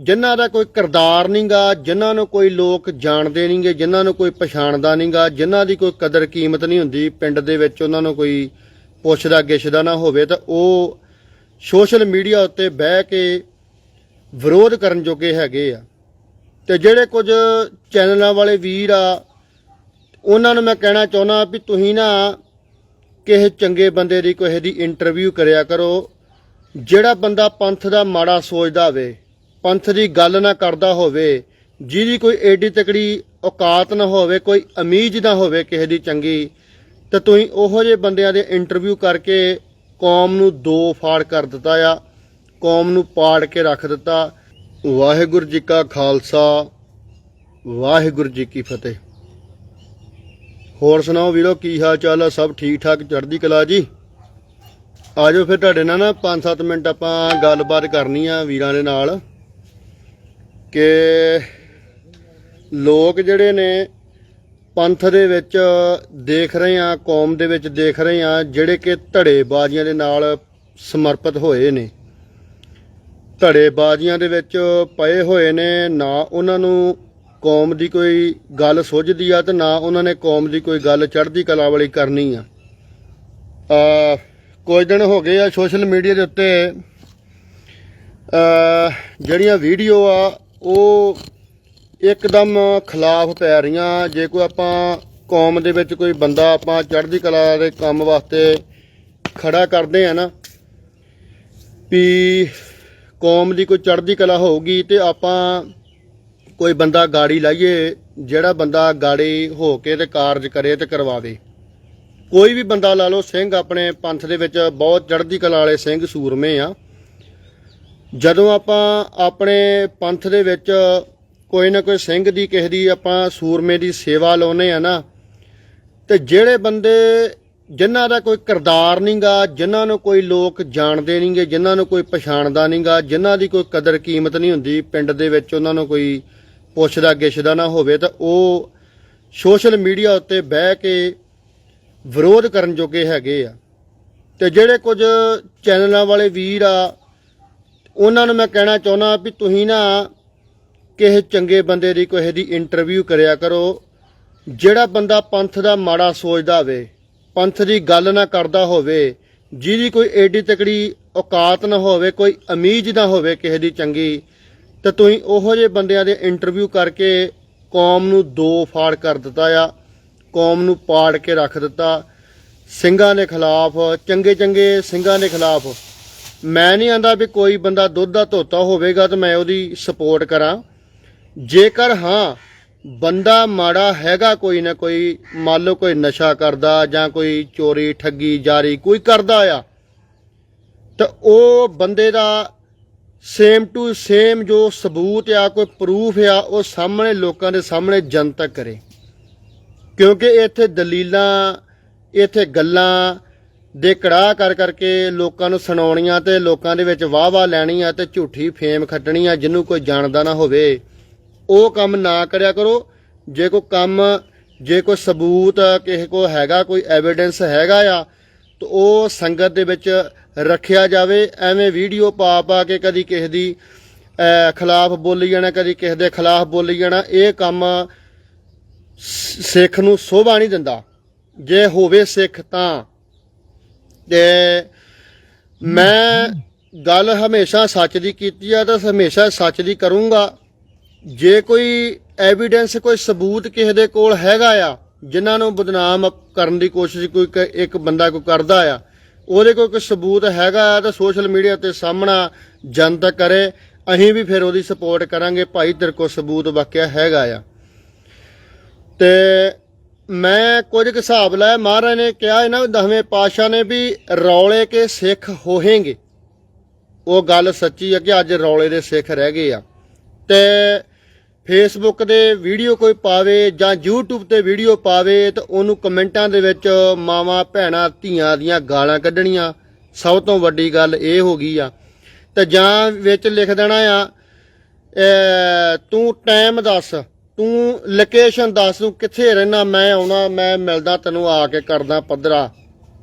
ਜਿਨ੍ਹਾਂ ਦਾ ਕੋਈ ਕਿਰਦਾਰ ਨਹੀਂਗਾ ਜਿਨ੍ਹਾਂ ਨੂੰ ਕੋਈ ਲੋਕ ਜਾਣਦੇ ਨਹੀਂਗੇ ਜਿਨ੍ਹਾਂ ਨੂੰ ਕੋਈ ਪਛਾਣਦਾ ਨਹੀਂਗਾ ਜਿਨ੍ਹਾਂ ਦੀ ਕੋਈ ਕਦਰ ਕੀਮਤ ਨਹੀਂ ਹੁੰਦੀ, ਪਿੰਡ ਦੇ ਵਿੱਚ ਉਹਨਾਂ ਨੂੰ ਕੋਈ ਪੁੱਛਦਾ ਗਿੱਛਦਾ ਨਾ ਹੋਵੇ, ਤਾਂ ਉਹ ਸੋਸ਼ਲ ਮੀਡੀਆ ਉੱਤੇ ਬਹਿ ਕੇ ਵਿਰੋਧ ਕਰਨ ਜੋਗੇ ਹੈਗੇ ਆ। ਤੇ ਜਿਹੜੇ ਕੁਝ ਚੈਨਲਾਂ ਵਾਲੇ ਵੀਰ ਆ, ਉਹਨਾਂ ਨੂੰ ਮੈਂ ਕਹਿਣਾ ਚਾਹੁੰਦਾ ਵੀ ਤੁਸੀਂ ਨਾ ਕਿਸੇ ਚੰਗੇ ਬੰਦੇ ਦੀ, ਕਿਸੇ ਦੀ ਇੰਟਰਵਿਊ ਕਰਿਆ ਕਰੋ, ਜਿਹੜਾ ਬੰਦਾ ਪੰਥ ਦਾ ਮਾੜਾ ਸੋਚਦਾ ਹੋਵੇ। ਪੰਥ ਦੀ ਗੱਲ ਨਾ ਕਰਦਾ ਹੋਵੇ, ਜਿਹਦੀ ਕੋਈ ਏਡੀ ਤਕੜੀ ਔਕਾਤ ਨਾ ਹੋਵੇ, ਕੋਈ ਅਮੀਜ ਨਾ ਹੋਵੇ ਕਿਸੇ ਦੀ ਚੰਗੀ, ਤੇ ਤੁਸੀਂ ਉਹੋ ਜਿਹੇ ਬੰਦਿਆਂ ਦੇ ਇੰਟਰਵਿਊ ਕਰਕੇ ਕੌਮ ਨੂੰ ਦੋ ਫਾੜ ਕਰ ਦਿੱਤਾ ਆ, ਕੌਮ ਨੂੰ ਪਾੜ ਕੇ ਰੱਖ ਦਿੱਤਾ। ਵਾਹਿਗੁਰੂ ਜੀ ਕਾ ਖਾਲਸਾ, ਵਾਹਿਗੁਰੂ ਜੀ ਕੀ ਫਤਿਹ। ਹੋਰ ਸੁਣਾਓ ਵੀਰੋ, ਕੀ ਹਾਲ ਚਾਲ ਆ? ਸਭ ਠੀਕ ਠਾਕ ਚੜ੍ਹਦੀ ਕਲਾ ਜੀ? ਆਜੋ ਫਿਰ ਤੁਹਾਡੇ ਨਾਲ ਨਾ 5-7 ਮਿੰਟ ਆਪਾਂ ਗੱਲਬਾਤ ਕਰਨੀ ਆ ਵੀਰਾਂ ਦੇ ਨਾਲ। ਕਿ ਲੋਕ ਜਿਹੜੇ ਨੇ ਪੰਥ ਦੇ ਵਿੱਚ ਦੇਖ ਰਹੇ ਆ, ਕੌਮ ਦੇ ਵਿੱਚ ਦੇਖ ਰਹੇ ਆ, ਜਿਹੜੇ ਕਿ ਧੜੇਬਾਜ਼ੀਆਂ ਦੇ ਨਾਲ ਸਮਰਪਿਤ ਹੋਏ ਨੇ। ਧੜੇਬਾਜ਼ੀਆਂ ਦੇ ਵਿੱਚ ਪਏ ਹੋਏ ਨੇ, ਨਾ ਉਹਨਾਂ ਨੂੰ ਕੌਮ ਦੀ ਕੋਈ ਗੱਲ ਸੁਝਦੀ ਆ ਤੇ ਨਾ ਉਹਨਾਂ ਨੇ ਕੌਮ ਦੀ ਕੋਈ ਗੱਲ ਚੜ੍ਹਦੀ ਕਲਾ ਵਾਲੀ ਕਰਨੀ ਆ। ਆ ਕੁਝ ਦਿਨ ਹੋ ਗਏ ਆ ਸੋਸ਼ਲ ਮੀਡੀਆ ਦੇ ਉੱਤੇ। ਜਿਹੜੀਆਂ ਵੀਡੀਓ ਆ ਉਹ ਇੱਕਦਮ ਖਿਲਾਫ ਪੈ ਰਹੀਆਂ। ਜੇ ਕੋਈ ਆਪਾਂ ਕੌਮ ਦੇ ਵਿੱਚ ਕੋਈ ਬੰਦਾ ਆਪਾਂ ਚੜ੍ਹਦੀ ਕਲਾ ਦੇ ਕੰਮ ਵਾਸਤੇ ਖੜਾ ਕਰਦੇ ਆ ਨਾ, ਵੀ ਕੌਮ ਦੀ ਕੋਈ ਚੜ੍ਹਦੀ ਕਲਾ ਹੋਊਗੀ ਤੇ ਆਪਾਂ ਕੋਈ ਬੰਦਾ ਗਾੜੀ ਲਾਈਏ, ਜਿਹੜਾ ਬੰਦਾ ਗਾੜੀ ਹੋ ਕੇ ਤੇ ਕਾਰਜ ਕਰੇ ਤੇ ਕਰਵਾਵੇ ਕੋਈ ਵੀ ਬੰਦਾ ਲਾ ਲਓ, ਸਿੰਘ ਆਪਣੇ ਪੰਥ ਦੇ ਵਿੱਚ ਬਹੁਤ ਚੜ੍ਹਦੀ ਕਲਾ ਵਾਲੇ ਸਿੰਘ ਸੂਰਮੇ ਆ। ਜਦੋਂ ਆਪਾਂ ਆਪਣੇ ਪੰਥ ਦੇ ਵਿੱਚ ਕੋਈ ਨਾ ਕੋਈ ਸਿੰਘ ਦੀ, ਕਿਸੇ ਦੀ ਆਪਾਂ ਸੂਰਮੇ ਦੀ ਸੇਵਾ ਲਾਉਨੇ ਆ ਨਾ, ਤੇ ਜਿਹੜੇ ਬੰਦੇ ਜਿਨ੍ਹਾਂ ਦਾ ਕੋਈ ਕਿਰਦਾਰ ਨਹੀਂਗਾ, ਜਿਨ੍ਹਾਂ ਨੂੰ ਕੋਈ ਲੋਕ ਜਾਣਦੇ ਨਹੀਂਗੇ, ਜਿਨ੍ਹਾਂ ਨੂੰ ਕੋਈ ਪਛਾਣਦਾ ਨਹੀਂਗਾ, ਜਿਨ੍ਹਾਂ ਦੀ ਕੋਈ ਕਦਰ ਕੀਮਤ ਨਹੀਂ ਹੁੰਦੀ, ਪਿੰਡ ਦੇ ਵਿੱਚ ਉਹਨਾਂ ਨੂੰ ਕੋਈ ਪੁੱਛਦਾ ਗਿੱਛਦਾ ਨਾ ਹੋਵੇ, ਤਾਂ ਉਹ ਸੋਸ਼ਲ ਮੀਡੀਆ ਉੱਤੇ ਬਹਿ ਕੇ ਵਿਰੋਧ ਕਰਨ ਜੋਗੇ ਹੈਗੇ ਆ। ਤੇ ਜਿਹੜੇ ਕੁਝ ਚੈਨਲਾਂ ਵਾਲੇ ਵੀਰ ਆ ਉਹਨਾਂ ਨੂੰ ਮੈਂ ਕਹਿਣਾ ਚਾਹੁੰਦਾ ਵੀ ਤੁਸੀਂ ਨਾ ਕਿਸੇ ਚੰਗੇ ਬੰਦੇ ਦੀ, ਕਿਸੇ ਦੀ ਇੰਟਰਵਿਊ ਕਰਿਆ ਕਰੋ। ਜਿਹੜਾ ਬੰਦਾ ਪੰਥ ਦਾ ਮਾੜਾ ਸੋਚਦਾ ਹੋਵੇ, ਪੰਥ ਦੀ ਗੱਲ ਨਾ ਕਰਦਾ ਹੋਵੇ, ਜਿਹਦੀ ਕੋਈ ਏਡੀ ਤਕੜੀ ਔਕਾਤ ਨਾ ਹੋਵੇ, ਕੋਈ ਅਮੀਜ ਨਾ ਹੋਵੇ ਕਿਸੇ ਦੀ ਚੰਗੀ, ਤਾਂ ਤੁਸੀਂ ਉਹੋ ਜਿਹੇ ਬੰਦਿਆਂ ਦੇ ਇੰਟਰਵਿਊ ਕਰਕੇ ਕੌਮ ਨੂੰ ਦੋ ਫਾੜ ਕਰ ਦਿੱਤਾ ਆ, ਕੌਮ ਨੂੰ ਪਾੜ ਕੇ ਰੱਖ ਦਿੱਤਾ। ਸਿੰਘਾਂ ਦੇ ਖਿਲਾਫ ਚੰਗੇ ਚੰਗੇ ਸਿੰਘਾਂ ਦੇ ਖਿਲਾਫ ਮੈਂ ਨਹੀਂ ਆਂਦਾ ਵੀ ਕੋਈ ਬੰਦਾ ਦੁੱਧ ਦਾ ਧੋਤਾ ਹੋਵੇਗਾ ਤਾਂ ਮੈਂ ਉਹਦੀ ਸਪੋਰਟ ਕਰਾਂ। ਜੇਕਰ ਹਾਂ, ਬੰਦਾ ਮਾੜਾ ਹੈਗਾ ਕੋਈ ਨਾ ਕੋਈ, ਮੰਨ ਲਓ ਕੋਈ ਨਸ਼ਾ ਕਰਦਾ ਜਾਂ ਕੋਈ ਚੋਰੀ, ਠੱਗੀ, ਜਾਰੀ ਕੋਈ ਕਰਦਾ ਆ, ਤਾਂ ਉਹ ਬੰਦੇ ਦਾ ਸੇਮ ਟੂ ਸੇਮ ਜੋ ਸਬੂਤ ਆ, ਕੋਈ ਪ੍ਰੂਫ ਆ, ਉਹ ਸਾਹਮਣੇ ਲੋਕਾਂ ਦੇ ਸਾਹਮਣੇ ਜਨਤਕ ਕਰੇ। ਕਿਉਂਕਿ ਇੱਥੇ ਦਲੀਲਾਂ, ਇੱਥੇ ਗੱਲਾਂ ਦੇ ਕੜਾਹ ਕਰ ਕਰਕੇ ਲੋਕਾਂ ਨੂੰ ਸੁਣਾਉਣੀਆਂ ਤੇ ਲੋਕਾਂ ਦੇ ਵਿੱਚ ਵਾਹ-ਵਾਹ ਲੈਣੀ ਆ ਤੇ ਝੂਠੀ ਫੇਮ ਖੱਟਣੀਆਂ ਜਿਹਨੂੰ ਕੋਈ ਜਾਣਦਾ ਨਾ ਹੋਵੇ। ਉਹ ਕੰਮ ਨਾ ਕਰਿਆ ਕਰੋ। ਜੇ ਕੋਈ ਕੰਮ, ਜੇ ਕੋਈ ਸਬੂਤ ਕਿਸੇ ਕੋ ਹੈਗਾ, ਕੋਈ ਐਵੀਡੈਂਸ ਹੈਗਾ ਆ, ਤਾਂ ਉਹ ਸੰਗਤ ਦੇ ਵਿੱਚ ਰੱਖਿਆ ਜਾਵੇ। ਐਵੇਂ ਵੀਡੀਓ ਪਾ ਪਾ ਕੇ ਕਦੀ ਕਿਸੇ ਦੀ ਖਿਲਾਫ ਬੋਲੀ ਜਾਣਾ, ਕਦੀ ਕਿਸੇ ਦੇ ਖਿਲਾਫ ਬੋਲੀ ਜਾਣਾ, ਇਹ ਕੰਮ ਸਿੱਖ ਨੂੰ ਸੋਭਾ ਨਹੀਂ ਦਿੰਦਾ। ਜੇ ਹੋਵੇ ਸਿੱਖ ਤਾਂ ਤੇ ਮੈਂ ਗੱਲ ਹਮੇਸ਼ਾ ਸੱਚ ਦੀ ਕੀਤੀ ਆ ਤਾਂ ਹਮੇਸ਼ਾ ਸੱਚ ਦੀ ਕਰੂੰਗਾ। ਜੇ ਕੋਈ ਐਵੀਡੈਂਸ ਕੋਈ ਸਬੂਤ ਕਿਸੇ ਦੇ ਕੋਲ ਹੈਗਾ ਆ, ਜਿਨ੍ਹਾਂ ਨੂੰ ਬਦਨਾਮ ਕਰਨ ਦੀ ਕੋਸ਼ਿਸ਼ ਕੋਈ ਕ- ਇੱਕ ਬੰਦਾ ਕੋਈ ਕਰਦਾ ਆ, ਉਹਦੇ ਕੋਲ ਕੋਈ ਸਬੂਤ ਹੈਗਾ ਆ ਤਾਂ ਸੋਸ਼ਲ ਮੀਡੀਆ ਤੇ ਸਾਹਮਣਾ ਜਨਤਕ ਕਰੇ, ਅਸੀਂ ਵੀ ਫਿਰ ਉਹਦੀ ਸਪੋਰਟ ਕਰਾਂਗੇ। ਭਾਈ, ਤੇਰੇ ਕੋਲ ਸਬੂਤ ਵਾਕਿਆ ਹੈਗਾ ਆ। ਤੇ ਮੈਂ ਕੁਝ ਕੁ ਹਿਸਾਬ ਲਾਇਆ, ਮਹਾਰਾਜ ਨੇ ਕਿਹਾ ਇਹਨਾਂ ਦਸਵੇਂ ਪਾਤਸ਼ਾਹ ਨੇ ਵੀ ਰੌਲੇ ਕੇ ਸਿੱਖ ਹੋਹੇਂਗੇ। ਉਹ ਗੱਲ ਸੱਚੀ ਹੈ ਕਿ ਅੱਜ ਰੌਲੇ ਦੇ ਸਿੱਖ ਰਹਿ ਗਏ ਆ। ਤੇ ਫੇਸਬੁੱਕ ਦੇ ਵੀਡੀਓ ਕੋਈ ਪਾਵੇ ਜਾਂ YouTube ਤੇ ਵੀਡੀਓ ਪਾਵੇ ਤਾਂ ਉਹਨੂੰ ਕਮੈਂਟਾਂ ਦੇ ਵਿੱਚ ਮਾਵਾਂ, ਭੈਣਾਂ, ਧੀਆਂ ਦੀਆਂ ਗਾਲਾਂ ਕੱਢਣੀਆਂ ਸਭ ਤੋਂ ਵੱਡੀ ਗੱਲ ਇਹ ਹੋ ਗਈ ਆ। ਤੇ ਜਾਂ ਵਿੱਚ ਲਿਖ ਦੇਣਾ ਆ ਤੂੰ ਟਾਈਮ ਦੱਸ। ਤੂੰ ਲੋਕੇਸ਼ਨ ਦੱਸ, ਤੂੰ ਕਿੱਥੇ ਰਹਿਣਾ? ਮੈਂ ਆਉਣਾ, ਮੈਂ ਮਿਲਦਾ ਤੈਨੂੰ ਆ ਕੇ ਕਰਦਾ ਪੱਧਰਾ।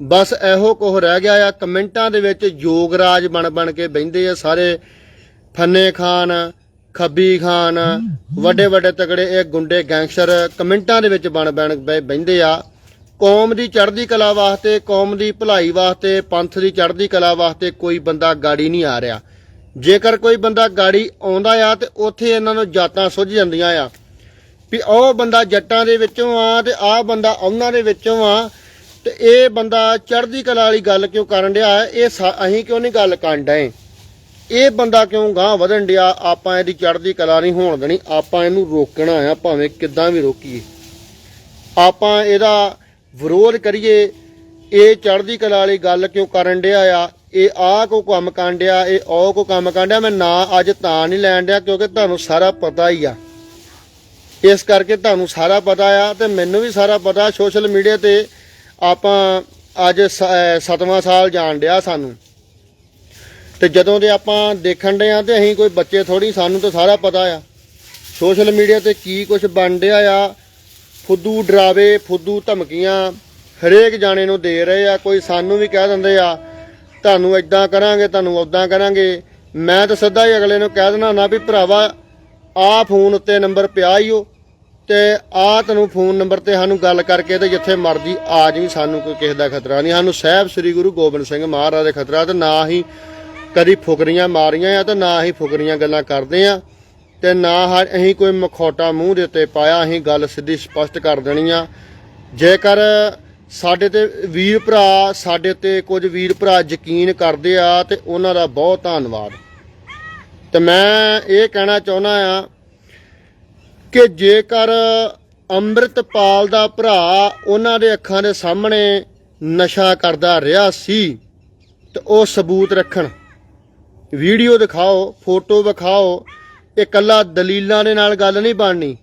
ਬਸ ਇਹੋ ਕੁਝ ਰਹਿ ਗਿਆ ਆ। ਕਮੈਂਟਾਂ ਦੇ ਵਿੱਚ ਯੋਗਰਾਜ ਬਣ ਬਣ ਕੇ ਬਹਿੰਦੇ ਆ ਸਾਰੇ। ਫੰਨੇ ਖਾਨ, ਖੱਬੀ ਖਾਨ, ਵੱਡੇ ਵੱਡੇ ਤਗੜੇ ਇਹ ਗੁੰਡੇ ਗੈਂਗਸਟਰ ਕਮੈਂਟਾਂ ਦੇ ਵਿੱਚ ਬਣ ਬਣ ਬਹਿ- ਬਹਿੰਦੇ ਆ। ਕੌਮ ਦੀ ਚੜ੍ਹਦੀ ਕਲਾ ਵਾਸਤੇ, ਕੌਮ ਦੀ ਭਲਾਈ ਵਾਸਤੇ, ਪੰਥ ਦੀ ਚੜ੍ਹਦੀ ਕਲਾ ਵਾਸਤੇ ਕੋਈ ਬੰਦਾ ਗਾੜੀ ਨਹੀਂ ਆ ਰਿਹਾ। ਜੇਕਰ ਕੋਈ ਬੰਦਾ ਗਾੜੀ ਆਉਂਦਾ ਆ ਤੇ ਉੱਥੇ ਇਹਨਾਂ ਨੂੰ ਜਾਤਾਂ ਸੁੱਝ ਜਾਂਦੀਆਂ ਆ। ਵੀ ਉਹ ਬੰਦਾ ਜੱਟਾਂ ਦੇ ਵਿੱਚੋਂ ਆ ਤੇ ਆਹ ਬੰਦਾ ਉਹਨਾਂ ਦੇ ਵਿੱਚੋਂ ਆ ਤੇ ਇਹ ਬੰਦਾ ਚੜ੍ਹਦੀ ਕਲਾ ਵਾਲੀ ਗੱਲ ਕਿਉਂ ਕਰਨ ਡਿਆ? ਇਹ ਸਾ- ਅਸੀਂ ਕਿਉਂ ਨਹੀਂ ਗੱਲ ਕਰਨ ਡਏ? ਇਹ ਬੰਦਾ ਕਿਉਂ ਗਾਂ ਵਧਣ ਡਿਆ? ਆਪਾਂ ਇਹਦੀ ਚੜ੍ਹਦੀ ਕਲਾ ਨਹੀਂ ਹੋਣ ਦੇਣੀ। ਆਪਾਂ ਇਹਨੂੰ ਰੋਕਣਾ ਆ, ਭਾਵੇਂ ਕਿੱਦਾਂ ਵੀ ਰੋਕੀਏ। ਆਪਾਂ ਇਹਦਾ ਵਿਰੋਧ ਕਰੀਏ। ਇਹ ਚੜ੍ਹਦੀ ਕਲਾ ਵਾਲੀ ਗੱਲ ਕਿਉਂ ਕਰਨ ਡਿਆ ਆ? ਇਹ ਆਹ ਕੋ ਕੰਮ ਕਰਨ ਇਹ ਉਹ ਕੋ ਕੰਮ ਕਰਨ ਡਿਆ। ਮੈਂ ਨਾ ਅੱਜ ਤਾਂ ਨਹੀਂ ਲੈਣ ਡਿਆ, ਕਿਉਂਕਿ ਤੁਹਾਨੂੰ ਸਾਰਾ ਪਤਾ ਹੀ ਆ। ਇਸ ਕਰਕੇ ਤੁਹਾਨੂੰ ਸਾਰਾ ਪਤਾ ਆ ਤੇ ਮੈਨੂੰ ਵੀ ਸਾਰਾ ਪਤਾ ਸੋਸ਼ਲ ਮੀਡੀਆ ਤੇ ਆਪਾਂ ਅੱਜ ਸ- ਸੱਤਵਾਂ ਸਾਲ ਜਾਣ ਡਿਆ ਸਾਨੂੰ। ਤੇ ਜਦੋਂ ਦੇ ਆਪਾਂ ਦੇਖਣ ਡਏ ਆ ਤੇ ਅਸੀਂ ਕੋਈ ਬੱਚੇ ਥੋੜੀ ਸਾਨੂੰ ਤਾਂ ਸਾਰਾ ਪਤਾ ਆ। ਸੋਸ਼ਲ ਮੀਡੀਆ ਤੇ ਕੀ ਕੁਝ ਬਣ ਰਿਹਾ ਆ, ਫੁੱਦੂ ਡਰਾਵੇ, ਫੁੱਦੂ ਧਮਕੀਆਂ ਹਰੇਕ ਜਾਣੇ ਨੂੰ ਦੇ ਰਹੇ ਆ, ਕੋਈ ਸਾਨੂੰ ਵੀ ਕਹਿ ਦਿੰਦੇ ਆ, ਤੁਹਾਨੂੰ ਇਦਾਂ ਕਰਾਂਗੇ, ਤੁਹਾਨੂੰ ਉਦਾਂ ਕਰਾਂਗੇ। ਮੈਂ ਤਾਂ ਸਿੱਧਾ ਹੀ ਅਗਲੇ ਨੂੰ ਕਹਿ ਦਿੰਦਾ ਹੁੰਦਾ ਵੀ ਭਰਾਵਾ ਆ ਫੋਨ ਉੱਤੇ ਨੰਬਰ ਪਿਆ ਹੀ ਉਹ ਤੇ ਆ ਤੈਨੂੰ ਫੋਨ ਨੰਬਰ ਤੇ ਸਾਨੂੰ ਗੱਲ ਕਰਕੇ ਤੇ ਜਿੱਥੇ ਮਰਜ਼ੀ ਆ ਜਾਵੀਂ ਸਾਨੂੰ ਕੋਈ ਕਿਸੇ ਦਾ ਖਤਰਾ ਨਹੀਂ। ਸਾਨੂੰ ਸਾਹਿਬ ਸ੍ਰੀ ਗੁਰੂ ਗੋਬਿੰਦ ਸਿੰਘ ਮਹਾਰਾਜ ਦਾ ਖਤਰਾ ਤੇ ਨਾ ਹੀ ਕਦੀ ਫੁਕਰੀਆਂ ਮਾਰੀਆਂ ਆ ਤੇ ਨਾ ਹੀ ਫੁਕਰੀਆਂ ਗੱਲਾਂ ਕਰਦੇ ਆ, ਤੇ ਨਾ ਅਸੀਂ ਕੋਈ ਮਖੌਟਾ ਮੂੰਹ ਦੇ ਉੱਤੇ ਪਾਇਆ, ਅਸੀਂ ਗੱਲ ਸਿੱਧੀ ਸਪਸ਼ਟ ਕਰ ਦੇਣੀ ਆ। ਜੇਕਰ ਸਾਡੇ ਤੇ ਵੀਰ ਭਰਾ, ਸਾਡੇ ਤੇ ਕੁਝ ਵੀਰ ਭਰਾ ਯਕੀਨ ਕਰਦੇ ਆ ਤੇ ਉਹਨਾਂ ਦਾ ਬਹੁਤ ਧੰਨਵਾਦ। ਤੇ ਮੈਂ ਇਹ ਕਹਿਣਾ ਚਾਹੁੰਦਾ ਆ ਕਿ ਜੇਕਰ ਅੰਮ੍ਰਿਤਪਾਲ ਦਾ ਭਰਾ ਉਹਨਾਂ ਦੇ ਅੱਖਾਂ ਦੇ ਸਾਹਮਣੇ ਨਸ਼ਾ ਕਰਦਾ ਰਿਹਾ ਸੀ, ਤੇ ਉਹ ਸਬੂਤ ਰੱਖਣ। ਵੀਡੀਓ ਦਿਖਾਓ, ਫੋਟੋ ਵਿਖਾਓ, ਇਹ ਕੱਲਾ ਦਲੀਲਾਂ ਦੇ ਨਾਲ ਗੱਲ ਨਹੀਂ ਬਣਨੀ।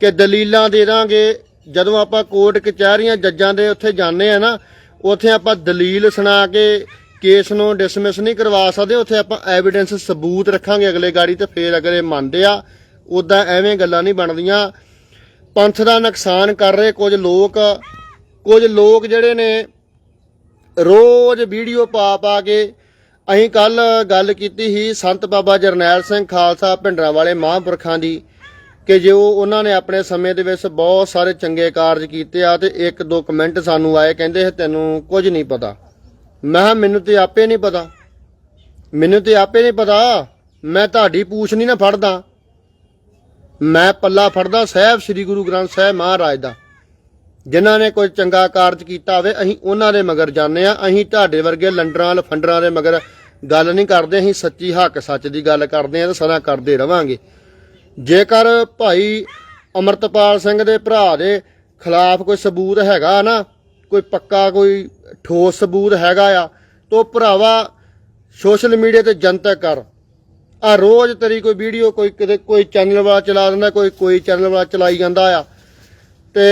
ਕਿ ਦਲੀਲਾਂ ਦੇ ਦਾਂਗੇ, ਜਦੋਂ ਆਪਾਂ ਕੋਰਟ ਕਚਹਿਰੀਆਂ ਜੱਜਾਂ ਦੇ ਉੱਥੇ ਜਾਂਦੇ ਆ ਨਾ, ਉੱਥੇ ਆਪਾਂ ਦਲੀਲ ਸੁਣਾ ਕੇ ਕੇਸ ਨੂੰ ਡਿਸਮਿਸ ਨਹੀਂ ਕਰਵਾ ਸਕਦੇ, ਉੱਥੇ ਆਪਾਂ ਐਵੀਡੈਂਸ ਸਬੂਤ ਰੱਖਾਂਗੇ ਅਗਲੇ ਗਾੜੀ ਤੇ ਫੇਰ ਅਗਲੇ ਮੰਨਦੇ ਆ। ਉਦਾਂ ਐਵੇਂ ਗੱਲਾਂ ਨਹੀਂ ਬਣਦੀਆਂ। ਪੰਥ ਦਾ ਨੁਕਸਾਨ ਕਰ ਰਹੇ ਕੁਝ ਲੋਕ ਕੁਝ ਲੋਕ ਜਿਹੜੇ ਨੇ ਰੋਜ਼ ਵੀਡੀਓ ਪਾ ਪਾ ਕੇ ਅਸੀਂ ਕੱਲ ਗੱਲ ਕੀਤੀ ਸੀ ਸੰਤ ਬਾਬਾ ਜਰਨੈਲ ਸਿੰਘ ਖਾਲਸਾ ਭਿੰਡਰਾਂ ਵਾਲੇ ਮਹਾਂਪੁਰਖਾਂ ਦੀ ਕਿ ਜੋ ਉਹਨਾਂ ਨੇ ਆਪਣੇ ਸਮੇਂ ਦੇ ਵਿੱਚ ਬਹੁਤ ਸਾਰੇ ਚੰਗੇ ਕਾਰਜ ਕੀਤੇ ਆ ਤੇ ਇੱਕ ਦੋ ਕਮੈਂਟ ਸਾਨੂੰ ਆਏ, ਕਹਿੰਦੇ ਤੈਨੂੰ ਕੁਝ ਨਹੀਂ ਪਤਾ। ਮੈਂ ਕਿਹਾ, ਮੈਨੂੰ ਤੇ ਆਪੇ ਨਹੀਂ ਪਤਾ। ਮੈਨੂੰ ਤੇ ਆਪੇ ਨਹੀਂ ਪਤਾ। ਮੈਂ ਤੁਹਾਡੀ ਪੂਛ ਨਹੀਂ ਨਾ ਫੜਦਾ। ਮੈਂ ਪੱਲਾ ਫੜਦਾ ਸਾਹਿਬ ਸ੍ਰੀ ਗੁਰੂ ਗ੍ਰੰਥ ਸਾਹਿਬ ਮਹਾਰਾਜ ਦਾ। ਜਿਨ੍ਹਾਂ ਨੇ ਕੋਈ ਚੰਗਾ ਕਾਰਜ ਕੀਤਾ ਹੋਵੇ, ਅਸੀਂ ਉਹਨਾਂ ਦੇ ਮਗਰ ਜਾਂਦੇ ਆ ਅਸੀਂ ਤੁਹਾਡੇ ਵਰਗੇ ਲੰਡਰਾਂ, ਲਫੰਡਰਾਂ ਦੇ ਮਗਰ ਗੱਲ ਨਹੀਂ ਕਰਦੇ। ਅਸੀਂ ਸੱਚੀ ਹੱਕ ਸੱਚ ਦੀ ਗੱਲ ਕਰਦੇ ਆ ਤੇ ਸਦਾ ਕਰਦੇ ਰਵਾਂਗੇ। ਜੇਕਰ ਭਾਈ ਅਮਰਤਪਾਲ ਸਿੰਘ ਦੇ ਭਰਾ ਦੇ ਖਿਲਾਫ ਕੋਈ ਸਬੂਤ ਹੈਗਾ ਨਾ ਕੋਈ ਪੱਕਾ ਕੋਈ ਠੋਸ ਸਬੂਤ ਹੈਗਾ ਆ, ਤੋ ਭਰਾਵਾ ਸੋਸ਼ਲ ਮੀਡੀਆ ਤੇ ਜਨਤਕ ਕਰ। ਆ ਰੋਜ਼ ਤੇਰੀ ਕੋਈ ਵੀਡੀਓ ਕੋਈ ਕਿਤੇ ਕੋਈ ਚੈਨਲ ਵਾਲਾ ਚਲਾ ਦਿੰਦਾ, ਕੋਈ ਕੋਈ ਚੈਨਲ ਵਾਲਾ ਚਲਾਈ ਜਾਂਦਾ ਆ। ਤੇ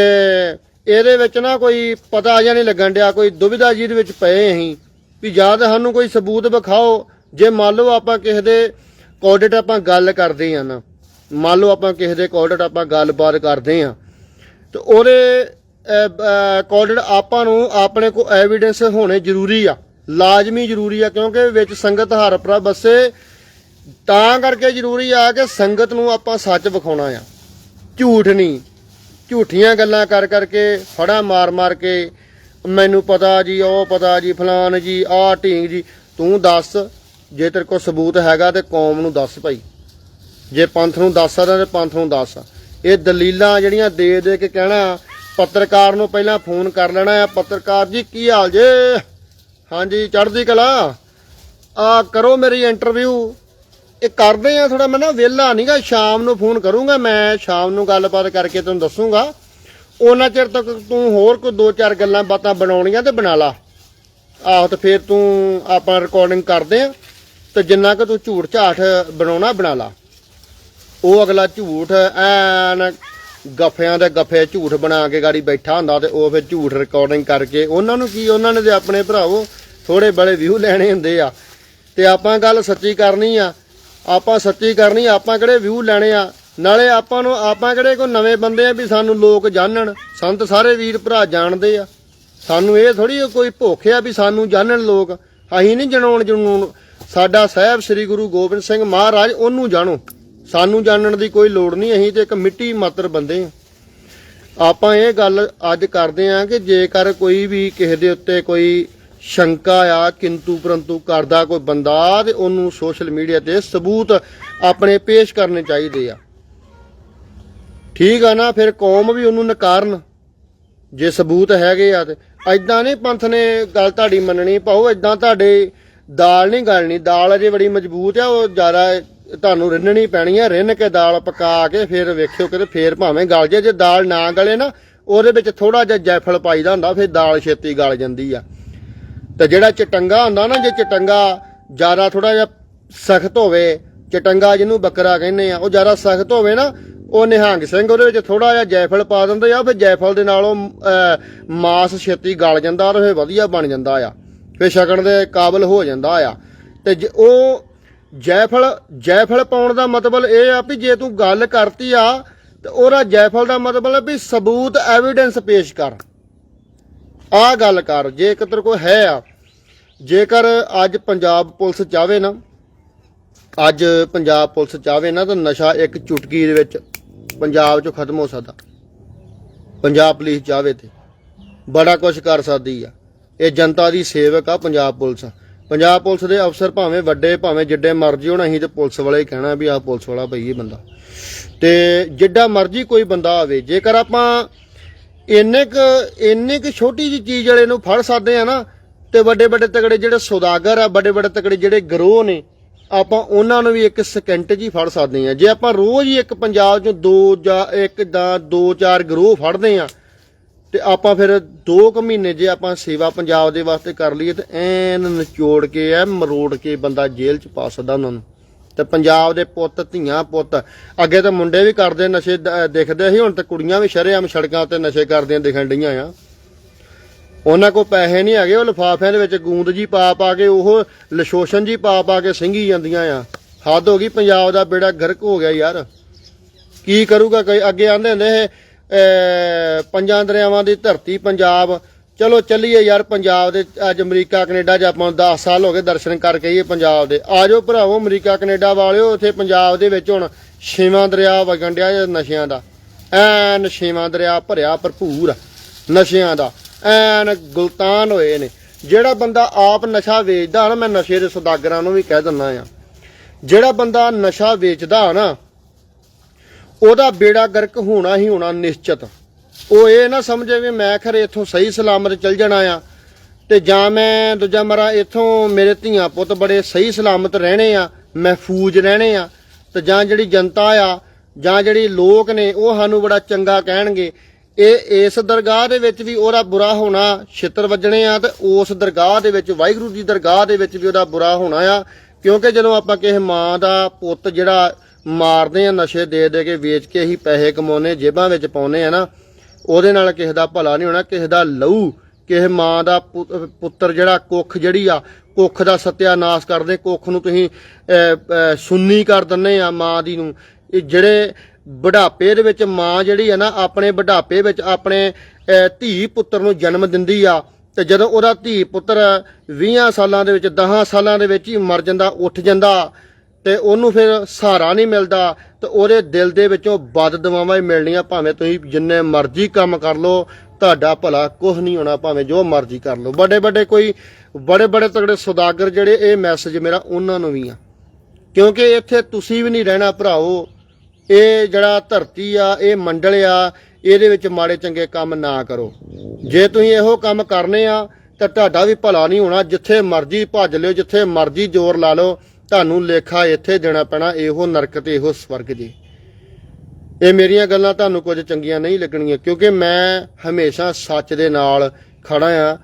ਇਹਦੇ ਵਿੱਚ ਨਾ ਕੋਈ ਪਤਾ ਜਾਂ ਨਹੀਂ ਲੱਗਣ ਡਿਆ, ਕੋਈ ਦੁਬਿਧਾ ਜੀ ਦੇ ਵਿੱਚ ਪਏ ਅਸੀਂ। ਵੀ ਜਾਂ ਤਾਂ ਸਾਨੂੰ ਕੋਈ ਸਬੂਤ ਵਿਖਾਓ, ਜੇ ਮੰਨ ਲਓ ਆਪਾਂ ਕਿਸੇ ਦੇ ਕੋਡਟ ਆਪਾਂ ਗੱਲ ਕਰਦੇ ਆ ਨਾ। ਮੰਨ ਲਓ ਆਪਾਂ ਕਿਸੇ ਦੇ ਕੋਡਟ ਆਪਾਂ ਗੱਲਬਾਤ ਕਰਦੇ ਆ। ਤੇ ਉਹਦੇ ਕੋਡਟ ਆਪਾਂ ਨੂੰ ਆਪਣੇ ਕੋ ਐਵੀਡੈਂਸ ਹੋਣੇ ਜ਼ਰੂਰੀ ਆ। ਲਾਜ਼ਮੀ ਜ਼ਰੂਰੀ ਆ, ਕਿਉਂਕਿ ਵਿੱਚ ਸੰਗਤ ਹਰ ਪ੍ਰਭ ਬਸੇ। ਤਾਂ ਕਰਕੇ ਜ਼ਰੂਰੀ ਆ ਕਿ ਸੰਗਤ ਨੂੰ ਆਪਾਂ ਸੱਚ ਵਿਖਾਉਣਾ ਆ। ਝੂਠ ਨਹੀਂ। ਝੂਠੀਆਂ ਗੱਲਾਂ ਕਰ ਕਰਕੇ ਫੜਾ ਮਾਰ ਮਾਰ ਕੇ, ਮੈਨੂੰ ਪਤਾ ਜੀ, ਉਹ ਪਤਾ ਜੀ, ਫਲਾਨ ਜੀ, ਆਹ ਢੀਂਗ ਜੀ। ਤੂੰ ਦੱਸ, ਜੇ ਤੇਰੇ ਕੋਲ ਸਬੂਤ ਹੈਗਾ ਤੇ ਕੌਮ ਨੂੰ ਦੱਸ ਭਾਈ। ਜੇ ਪੰਥ ਨੂੰ ਦੱਸ ਸਕਦਾ ਤੇ ਪੰਥ ਨੂੰ ਦੱਸ। ਇਹ ਦਲੀਲਾਂ ਜਿਹੜੀਆਂ ਦੇ ਦੇ ਕੇ ਕਹਿਣਾ ਪੱਤਰਕਾਰ ਨੂੰ ਪਹਿਲਾਂ ਫੋਨ ਕਰ ਲੈਣਾ ਆ। ਪੱਤਰਕਾਰ ਜੀ, ਕੀ ਹਾਲ ਜੇ? ਹਾਂਜੀ, ਚੜ੍ਹਦੀ ਕਲਾ। ਆ ਕਰੋ ਮੇਰੀ ਇੰਟਰਵਿਊ ਇਹ ਕਰਦੇ ਆ ਥੋੜਾ ਮੈਂ ਨਾ ਵਿਹਲਾ ਨਹੀਂਗਾ ਸ਼ਾਮ ਨੂੰ ਫੋਨ ਕਰੂੰਗਾ ਮੈਂ, ਸ਼ਾਮ ਨੂੰ ਗੱਲਬਾਤ ਕਰਕੇ ਤੁਹਾਨੂੰ ਦੱਸੂਗਾ। ਉਹਨਾਂ ਚਿਰ ਤੱਕ ਤੂੰ ਹੋਰ ਕੋਈ ਦੋ ਚਾਰ ਗੱਲਾਂ ਬਾਤਾਂ ਬਣਾਉਣੀਆਂ ਤੇ ਬਣਾ ਲਾ। ਆਹੋ, ਤੇ ਫਿਰ ਤੂੰ ਆਪਾਂ ਰਿਕਾਰਡਿੰਗ ਕਰਦੇ ਆ। ਤੇ ਜਿੰਨਾ ਕਿ ਤੂੰ ਝੂਠ ਝਾਠ ਬਣਾਉਣਾ, ਬਣਾ ਲਾ। ਉਹ ਅਗਲਾ ਝੂਠ ਐਨ ਗੱਫਿਆਂ ਦੇ ਗੱਫੇ ਝੂਠ ਬਣਾ ਕੇ ਗਾੜੀ ਬੈਠਾ ਹੁੰਦਾ ਤੇ ਉਹ ਫਿਰ ਝੂਠ ਰਿਕਾਰਡਿੰਗ ਕਰਕੇ ਉਹਨਾਂ ਨੂੰ ਕੀ ਉਹਨਾਂ ਨੇ ਤੇ ਆਪਣੇ ਭਰਾਵੋ ਥੋੜੇ ਬੜੇ ਵਿਊ ਲੈਣੇ ਹੁੰਦੇ ਆ। ਤੇ ਆਪਾਂ ਗੱਲ ਸੱਚੀ ਕਰਨੀ ਆ। ਆਪਾਂ ਸੱਚੀ ਕਰਨੀ ਆਪਾਂ ਕਿਹੜੇ ਵਿਊ ਲੈਣੇ ਆ? ਨਾਲੇ ਆਪਾਂ ਨੂੰ, ਆਪਾਂ ਕਿਹੜੇ ਕੋਈ ਨਵੇਂ ਬੰਦੇ ਆ ਵੀ ਸਾਨੂੰ ਲੋਕ ਜਾਣਨ। ਸੰਤ ਸਾਰੇ ਵੀਰ ਭਰਾ ਜਾਣਦੇ ਆ। ਸਾਨੂੰ ਇਹ ਥੋੜੀ ਕੋਈ ਭੁੱਖ ਆ ਵੀ ਸਾਨੂੰ ਜਾਣਨ ਲੋਕ। ਅਸੀਂ ਨਹੀਂ ਜਣਾਉਣ ਜਣੂਣ ਸਾਡਾ ਸਾਹਿਬ ਸ੍ਰੀ ਗੁਰੂ ਗੋਬਿੰਦ ਸਿੰਘ ਮਹਾਰਾਜ ਉਹਨੂੰ ਜਾਣੋ। ਸਾਨੂੰ ਜਾਣਨ ਦੀ ਕੋਈ ਲੋੜ ਨਹੀਂ, ਅਸੀਂ ਤੇ ਇੱਕ ਮਿੱਟੀ ਮਾਤਰ ਬੰਦੇ ਆ ਆਪਾਂ ਇਹ ਗੱਲ ਅੱਜ ਕਰਦੇ ਆ ਕਿ ਜੇਕਰ ਕੋਈ ਵੀ ਕਿਸੇ ਦੇ ਉੱਤੇ ਕੋਈ ਸ਼ੰਕਾ ਆ, ਕਿੰਤੂ ਪਰੰਤੂ ਕਰਦਾ ਕੋਈ ਬੰਦਾ, ਤੇ ਉਹਨੂੰ ਸੋਸ਼ਲ ਮੀਡੀਆ ਤੇ ਸਬੂਤ ਆਪਣੇ ਪੇਸ਼ ਕਰਨੇ ਚਾਹੀਦੇ ਆ। ਠੀਕ ਆ ਨਾ, ਫਿਰ ਕੌਮ ਵੀ ਉਹਨੂੰ ਨਕਾਰਨ, ਜੇ ਸਬੂਤ ਹੈਗੇ ਆ ਤੇ। ਐਦਾਂ ਨਹੀਂ ਪੰਥ ਨੇ ਗੱਲ ਤੁਹਾਡੀ ਮੰਨਣੀ ਪਾਓ ਐਦਾਂ ਤੁਹਾਡੇ ਦਾਲ ਨਹੀਂ ਗਲਣੀ। ਦਾਲ ਅਜੇ ਬੜੀ ਮਜ਼ਬੂਤ ਆ, ਉਹ ਜ਼ਿਆਦਾ ਤੁਹਾਨੂੰ ਰਿੰਨਣੀ ਪੈਣੀ ਹੈ ਰਿੰਨ ਕੇ ਦਾਲ ਪਕਾ ਕੇ ਫਿਰ ਵੇਖਿਓ ਕਿਤੇ ਫੇਰ ਭਾਵੇਂ ਗਲ ਜੇ ਜੇ ਦਾਲ ਨਾ ਗਲੇ ਨਾ, ਉਹਦੇ ਵਿੱਚ ਥੋੜਾ ਜਿਹਾ ਜੈਫਲ ਪਾਈਦਾ ਹੁੰਦਾ, ਫਿਰ ਦਾਲ ਛੇਤੀ ਗਲ ਜਾਂਦੀ ਆ। ਤੇ ਜਿਹੜਾ ਚਟੰਗਾ ਹੁੰਦਾ ਨਾ, ਜੇ ਚਟੰਗਾ ਜ਼ਿਆਦਾ ਥੋੜਾ ਜਿਹਾ ਸਖਤ ਹੋਵੇ, ਚਟੰਗਾ ਜਿਹਨੂੰ ਬੱਕਰਾ ਕਹਿੰਦੇ ਆ, ਉਹ ਜ਼ਿਆਦਾ ਸਖਤ ਹੋਵੇ ਨਾ, ਉਹ ਨਿਹੰਗ ਸਿੰਘ ਉਹਦੇ ਵਿੱਚ ਥੋੜਾ ਜਿਹਾ ਜੈਫਲ ਪਾ ਦਿੰਦੇ ਆ, ਫਿਰ ਜੈਫਲ ਦੇ ਨਾਲ ਉਹ ਮਾਸ ਛੇਤੀ ਗਲ ਜਾਂਦਾ ਤੇ ਫਿਰ ਵਧੀਆ ਬਣ ਜਾਂਦਾ ਆ, ਫਿਰ ਛਕਣ ਦੇ ਕਾਬਲ ਹੋ ਜਾਂਦਾ ਆ। ਤੇ ਜੇ ਉਹ ਜੈਫਲ ਜੈਫਲ ਪਾਉਣ ਦਾ ਮਤਲਬ ਇਹ ਆ ਵੀ ਜੇ ਤੂੰ ਗੱਲ ਕਰਤੀ ਆ, ਤੇ ਉਹਦਾ ਜੈਫਲ ਦਾ ਮਤਲਬ ਵੀ ਸਬੂਤ ਐਵੀਡੈਂਸ ਪੇਸ਼ ਕਰ। ਆ ਗੱਲ ਕਰ ਜੇ ਕਿਤੇ ਕੋਈ ਹੈ ਆ, ਜੇਕਰ ਅੱਜ ਪੰਜਾਬ ਪੁਲਿਸ ਚਾਹਵੇ ਨਾ, ਅੱਜ ਪੰਜਾਬ ਪੁਲਿਸ ਚਾਹਵੇ ਨਾ, ਤਾਂ ਨਸ਼ਾ ਇੱਕ ਚੁਟਕੀ ਦੇ ਵਿੱਚ ਪੰਜਾਬ 'ਚੋਂ ਖਤਮ ਹੋ ਸਕਦਾ। ਪੰਜਾਬ ਪੁਲਿਸ ਚਾਹਵੇ ਤੇ, ਬੜਾ ਕੁਝ ਕਰ ਸਕਦੀ ਆ। ਇਹ ਜਨਤਾ ਦੀ ਸੇਵਕ ਆ ਪੰਜਾਬ ਪੁਲਿਸ। ਪੰਜਾਬ ਪੁਲਿਸ ਦੇ ਅਫਸਰ ਭਾਵੇਂ ਵੱਡੇ, ਭਾਵੇਂ ਜਿੱਡੇ ਮਰਜ਼ੀ ਹੋਣ, ਅਸੀਂ ਤੇ ਪੁਲਿਸ ਵਾਲੇ ਹੀ ਕਹਿਣਾ ਵੀ ਆਹ ਪੁਲਿਸ ਵਾਲਾ ਭਈ ਇਹ ਬੰਦਾ। ਤੇ ਜਿੱਡਾ ਮਰਜ਼ੀ ਕੋਈ ਬੰਦਾ ਆਵੇ, ਜੇਕਰ ਆਪਾਂ ਇੰਨੇ ਕ ਇੰਨੇ ਕ ਛੋਟੀ ਜੀ ਚੀਜ਼ ਵਾਲੇ ਨੂੰ ਫੜ ਸਕਦੇ ਆ ਨਾ, ਤੇ ਵੱਡੇ ਵੱਡੇ ਤਕੜੇ ਜਿਹੜੇ ਸੌਦਾਗਰ ਆ, ਵੱਡੇ ਵੱਡੇ ਤਗੜੇ ਜਿਹੜੇ ਗਰੋਹ ਨੇ, ਆਪਾਂ ਉਹਨਾਂ ਨੂੰ ਵੀ ਇੱਕ ਸਕਿੰਟ 'ਚ ਹੀ ਫੜ ਸਕਦੇ ਆ ਜੇ ਆਪਾਂ ਰੋਜ਼ ਹੀ ਇੱਕ ਪੰਜਾਬ 'ਚੋਂ ਦੋ ਜਾਂ ਇੱਕ ਜਾਂ ਦੋ ਚਾਰ ਗਰੋਹ ਫੜਦੇ ਆ ਤੇ ਆਪਾਂ ਫਿਰ 2 ਕੁ ਮਹੀਨੇ ਜੇ ਆਪਾਂ ਸੇਵਾ ਪੰਜਾਬ ਦੇ ਵਾਸਤੇ ਕਰ ਲਈਏ ਤੇ ਐਨ ਨਿਚੋੜ ਕੇ ਐ ਮਰੋੜ ਕੇ ਬੰਦਾ ਜੇਲ੍ਹ 'ਚ ਪਾ ਸਕਦਾ ਉਹਨਾਂ ਨੂੰ। ਤੇ ਪੰਜਾਬ ਦੇ ਪੁੱਤ, ਧੀਆਂ, ਪੁੱਤ, ਅੱਗੇ ਤਾਂ ਮੁੰਡੇ ਵੀ ਕਰਦੇ, ਨਸ਼ੇ ਦਿਖਦੇ ਸੀ, ਹੁਣ ਤੇ ਕੁੜੀਆਂ ਵੀ ਸ਼ਰੇਆਮ ਸੜਕਾਂ ਤੇ ਨਸ਼ੇ ਕਰਦੀਆਂ ਦਿਖਣ ਡੀਆਂ ਆ। ਉਹਨਾਂ ਕੋ ਪੈਸੇ ਨਹੀਂ ਹੈਗੇ, ਉਹ ਲਿਫਾਫਿਆਂ ਦੇ ਵਿੱਚ ਗੂੰਦ ਜੀ ਪਾ ਪਾ ਕੇ, ਉਹ ਲਸ਼ੋਸ਼ਣ ਜੀ ਪਾ ਪਾ ਕੇ ਸਿੰਗੀ ਜਾਂਦੀਆਂ ਆ। ਹੱਦ ਹੋ ਗਈ, ਪੰਜਾਬ ਦਾ ਬੇੜਾ ਗਰਕ ਹੋ ਗਿਆ ਯਾਰ। ਕੀ ਕਰੂਗਾ ਕੋਈ? ਅੱਗੇ ਆਂਦੇ ਹੁੰਦੇ ਇਹ ਪੰਜਾਂ ਦਰਿਆਵਾਂ ਦੀ ਧਰਤੀ ਪੰਜਾਬ। ਚਲੋ ਚੱਲੀਏ ਯਾਰ ਪੰਜਾਬ ਦੇ, ਅੱਜ ਅਮਰੀਕਾ, ਕੈਨੇਡਾ ਚ ਆਪਾਂ ਨੂੰ 10 ਸਾਲ ਹੋ ਗਏ ਦਰਸ਼ਨ ਕਰਕੇ ਆਈਏ ਪੰਜਾਬ ਦੇ। ਆਜੋ ਭਰਾਵੋ ਅਮਰੀਕਾ, ਕੈਨੇਡਾ ਵਾਲਿਓ, ਉੱਥੇ ਪੰਜਾਬ ਦੇ ਵਿੱਚ ਹੁਣ ਛੇਵਾਂ ਦਰਿਆ ਵਗਣ ਡਿਆ ਨਸ਼ਿਆਂ ਦਾ। ਐਨ ਛੇਵਾਂ ਦਰਿਆ ਭਰਿਆ ਭਰਪੂਰ ਨਸ਼ਿਆਂ ਦਾ। ਐਨ ਗੁਲਤਾਨ ਹੋਏ ਨੇ। ਜਿਹੜਾ ਬੰਦਾ ਆਪ ਨਸ਼ਾ ਵੇਚਦਾ ਨਾ, ਮੈਂ ਨਸ਼ੇ ਦੇ ਸੌਦਾਗਰਾਂ ਨੂੰ ਵੀ ਕਹਿ ਦਿੰਦਾ ਆ ਜਿਹੜਾ ਬੰਦਾ ਨਸ਼ਾ ਵੇਚਦਾ ਨਾ ਉਹਦਾ ਬੇੜਾ ਗਰਕ ਹੋਣਾ ਹੀ ਹੋਣਾ ਨਿਸ਼ਚਿਤ। ਉਹ ਇਹ ਨਾ ਸਮਝੇ ਵੀ ਮੈਂ ਖਰੇ ਇੱਥੋਂ ਸਹੀ ਸਲਾਮਤ ਚੱਲ ਜਾਣਾ ਆ ਤੇ ਜਾਂ ਮੈਂ ਦੂਜਾ ਮਰਾ ਇੱਥੋਂ ਮੇਰੇ ਧੀਆਂ ਪੁੱਤ ਬੜੇ ਸਹੀ ਸਲਾਮਤ ਰਹਿਣੇ ਆ ਮਹਿਫੂਜ਼ ਰਹਿਣੇ ਆ ਤੇ ਜਾਂ ਜਿਹੜੀ ਜਨਤਾ ਆ, ਜਾਂ ਜਿਹੜੀ ਲੋਕ ਨੇ ਉਹ ਸਾਨੂੰ ਬੜਾ ਚੰਗਾ ਕਹਿਣਗੇ। ਇਹ ਇਸ ਦਰਗਾਹ ਦੇ ਵਿੱਚ ਵੀ ਉਹਦਾ ਬੁਰਾ ਹੋਣਾ ਛਿੱਤਰ ਵੱਜਣੇ ਆ ਤੇ ਉਸ ਦਰਗਾਹ ਦੇ ਵਿੱਚ, ਵਾਹਿਗੁਰੂ ਦੀ ਦਰਗਾਹ ਦੇ ਵਿੱਚ ਵੀ ਉਹਦਾ ਬੁਰਾ ਹੋਣਾ ਆ। ਕਿਉਂਕਿ ਜਦੋਂ ਆਪਾਂ ਕਿਸੇ ਮਾਂ ਦਾ ਪੁੱਤ ਜਿਹੜਾ ਮਾਰਦੇ ਆ ਨਸ਼ੇ ਦੇ ਦੇ ਕੇ ਵੇਚ ਕੇ ਹੀ ਪੈਸੇ ਕਮਾਉਨੇ ਜੇਬਾਂ ਵਿੱਚ ਪਾਉਨੇ ਆ ਨਾ ਉਹਦੇ ਨਾਲ ਕਿਸੇ ਦਾ ਭਲਾ ਨਹੀਂ ਹੋਣਾ ਕਿਸੇ ਦਾ ਲਹੂ ਕਿਸੇ ਮਾਂ ਦਾ ਪੁੱਤਰ ਜਿਹੜਾ ਕੁੱਖ ਜਿਹੜੀ ਆ ਕੁੱਖ ਦਾ ਸਤਿਆਨਾਸ਼ ਕਰਦੇ ਕੁੱਖ ਨੂੰ ਤੁਸੀਂ ਅਹ, ਸੁੰਨੀ ਕਰ ਦਿੰਨੇ ਆ ਮਾਂ ਦੀ ਨੂੰ। ਇਹ ਜਿਹੜੇ ਬੁਢਾਪੇ ਦੇ ਵਿੱਚ ਮਾਂ ਜਿਹੜੀ ਆ ਨਾ ਆਪਣੇ ਬੁਢਾਪੇ ਵਿੱਚ ਆਪਣੇ ਧੀ ਪੁੱਤਰ ਨੂੰ ਜਨਮ ਦਿੰਦੀ ਆ ਤੇ ਜਦੋਂ ਉਹਦਾ ਧੀ ਪੁੱਤਰ 20 ਸਾਲਾਂ ਦੇ ਵਿੱਚ 10 ਸਾਲਾਂ ਦੇ ਵਿੱਚ ਹੀ ਮਰ ਜਾਂਦਾ ਉੱਠ ਜਾਂਦਾ ਤੇ ਉਹਨੂੰ ਫਿਰ ਸਹਾਰਾ ਨਹੀਂ ਮਿਲਦਾ ਤੇ ਉਹਦੇ ਦਿਲ ਦੇ ਵਿੱਚੋਂ ਬਦ ਦਵਾਵਾਂ ਹੀ ਮਿਲਣੀਆਂ, ਭਾਵੇਂ ਤੁਸੀਂ ਜਿੰਨੇ ਮਰਜ਼ੀ ਕੰਮ ਕਰ ਲਓ, ਤੁਹਾਡਾ ਭਲਾ ਕੁਝ ਨਹੀਂ ਹੋਣਾ, ਭਾਵੇਂ ਜੋ ਮਰਜ਼ੀ ਕਰ ਲਓ। ਵੱਡੇ ਵੱਡੇ ਕੋਈ ਬੜੇ ਬੜੇ ਤਗੜੇ ਸੌਦਾਗਰ ਜਿਹੜੇ ਇਹ ਮੈਸੇਜ ਮੇਰਾ ਉਹਨਾਂ ਨੂੰ ਵੀ ਆ। ਕਿਉਂਕਿ ਇੱਥੇ ਤੁਸੀਂ ਵੀ ਨਹੀਂ ਰਹਿਣਾ ਭਰਾਓ ਇਹ ਜਿਹੜਾ ਧਰਤੀ ਆ, ਇਹ ਮੰਡਲ ਆ, ਇਹਦੇ ਵਿੱਚ ਮਾੜੇ ਚੰਗੇ ਕੰਮ ਨਾ ਕਰੋ। ਜੇ ਤੁਸੀਂ ਇਹੋ ਕੰਮ ਕਰਨੇ ਆ, ਤਾਂ ਤੁਹਾਡਾ ਵੀ ਭਲਾ ਨਹੀਂ ਹੋਣਾ। ਜਿੱਥੇ ਮਰਜ਼ੀ ਭੱਜ ਲਿਓ, ਜਿੱਥੇ ਮਰਜ਼ੀ ਜ਼ੋਰ ਲਾ ਲਓ। ਤੁਹਾਨੂੰ ਲੇਖਾ ਇੱਥੇ ਦੇਣਾ ਪੈਣਾ, ਇਹੋ ਨਰਕ ਤੇ ਇਹੋ ਸਵਰਗ ਜੀ ਇਹ ਮੇਰੀਆਂ ਗੱਲਾਂ ਤੁਹਾਨੂੰ ਕੁਝ ਚੰਗੀਆਂ ਨਹੀਂ ਲੱਗਣਗੀਆਂ, ਕਿਉਂਕਿ ਮੈਂ ਹਮੇਸ਼ਾ ਸੱਚ ਦੇ ਨਾਲ ਖੜਾ ਆ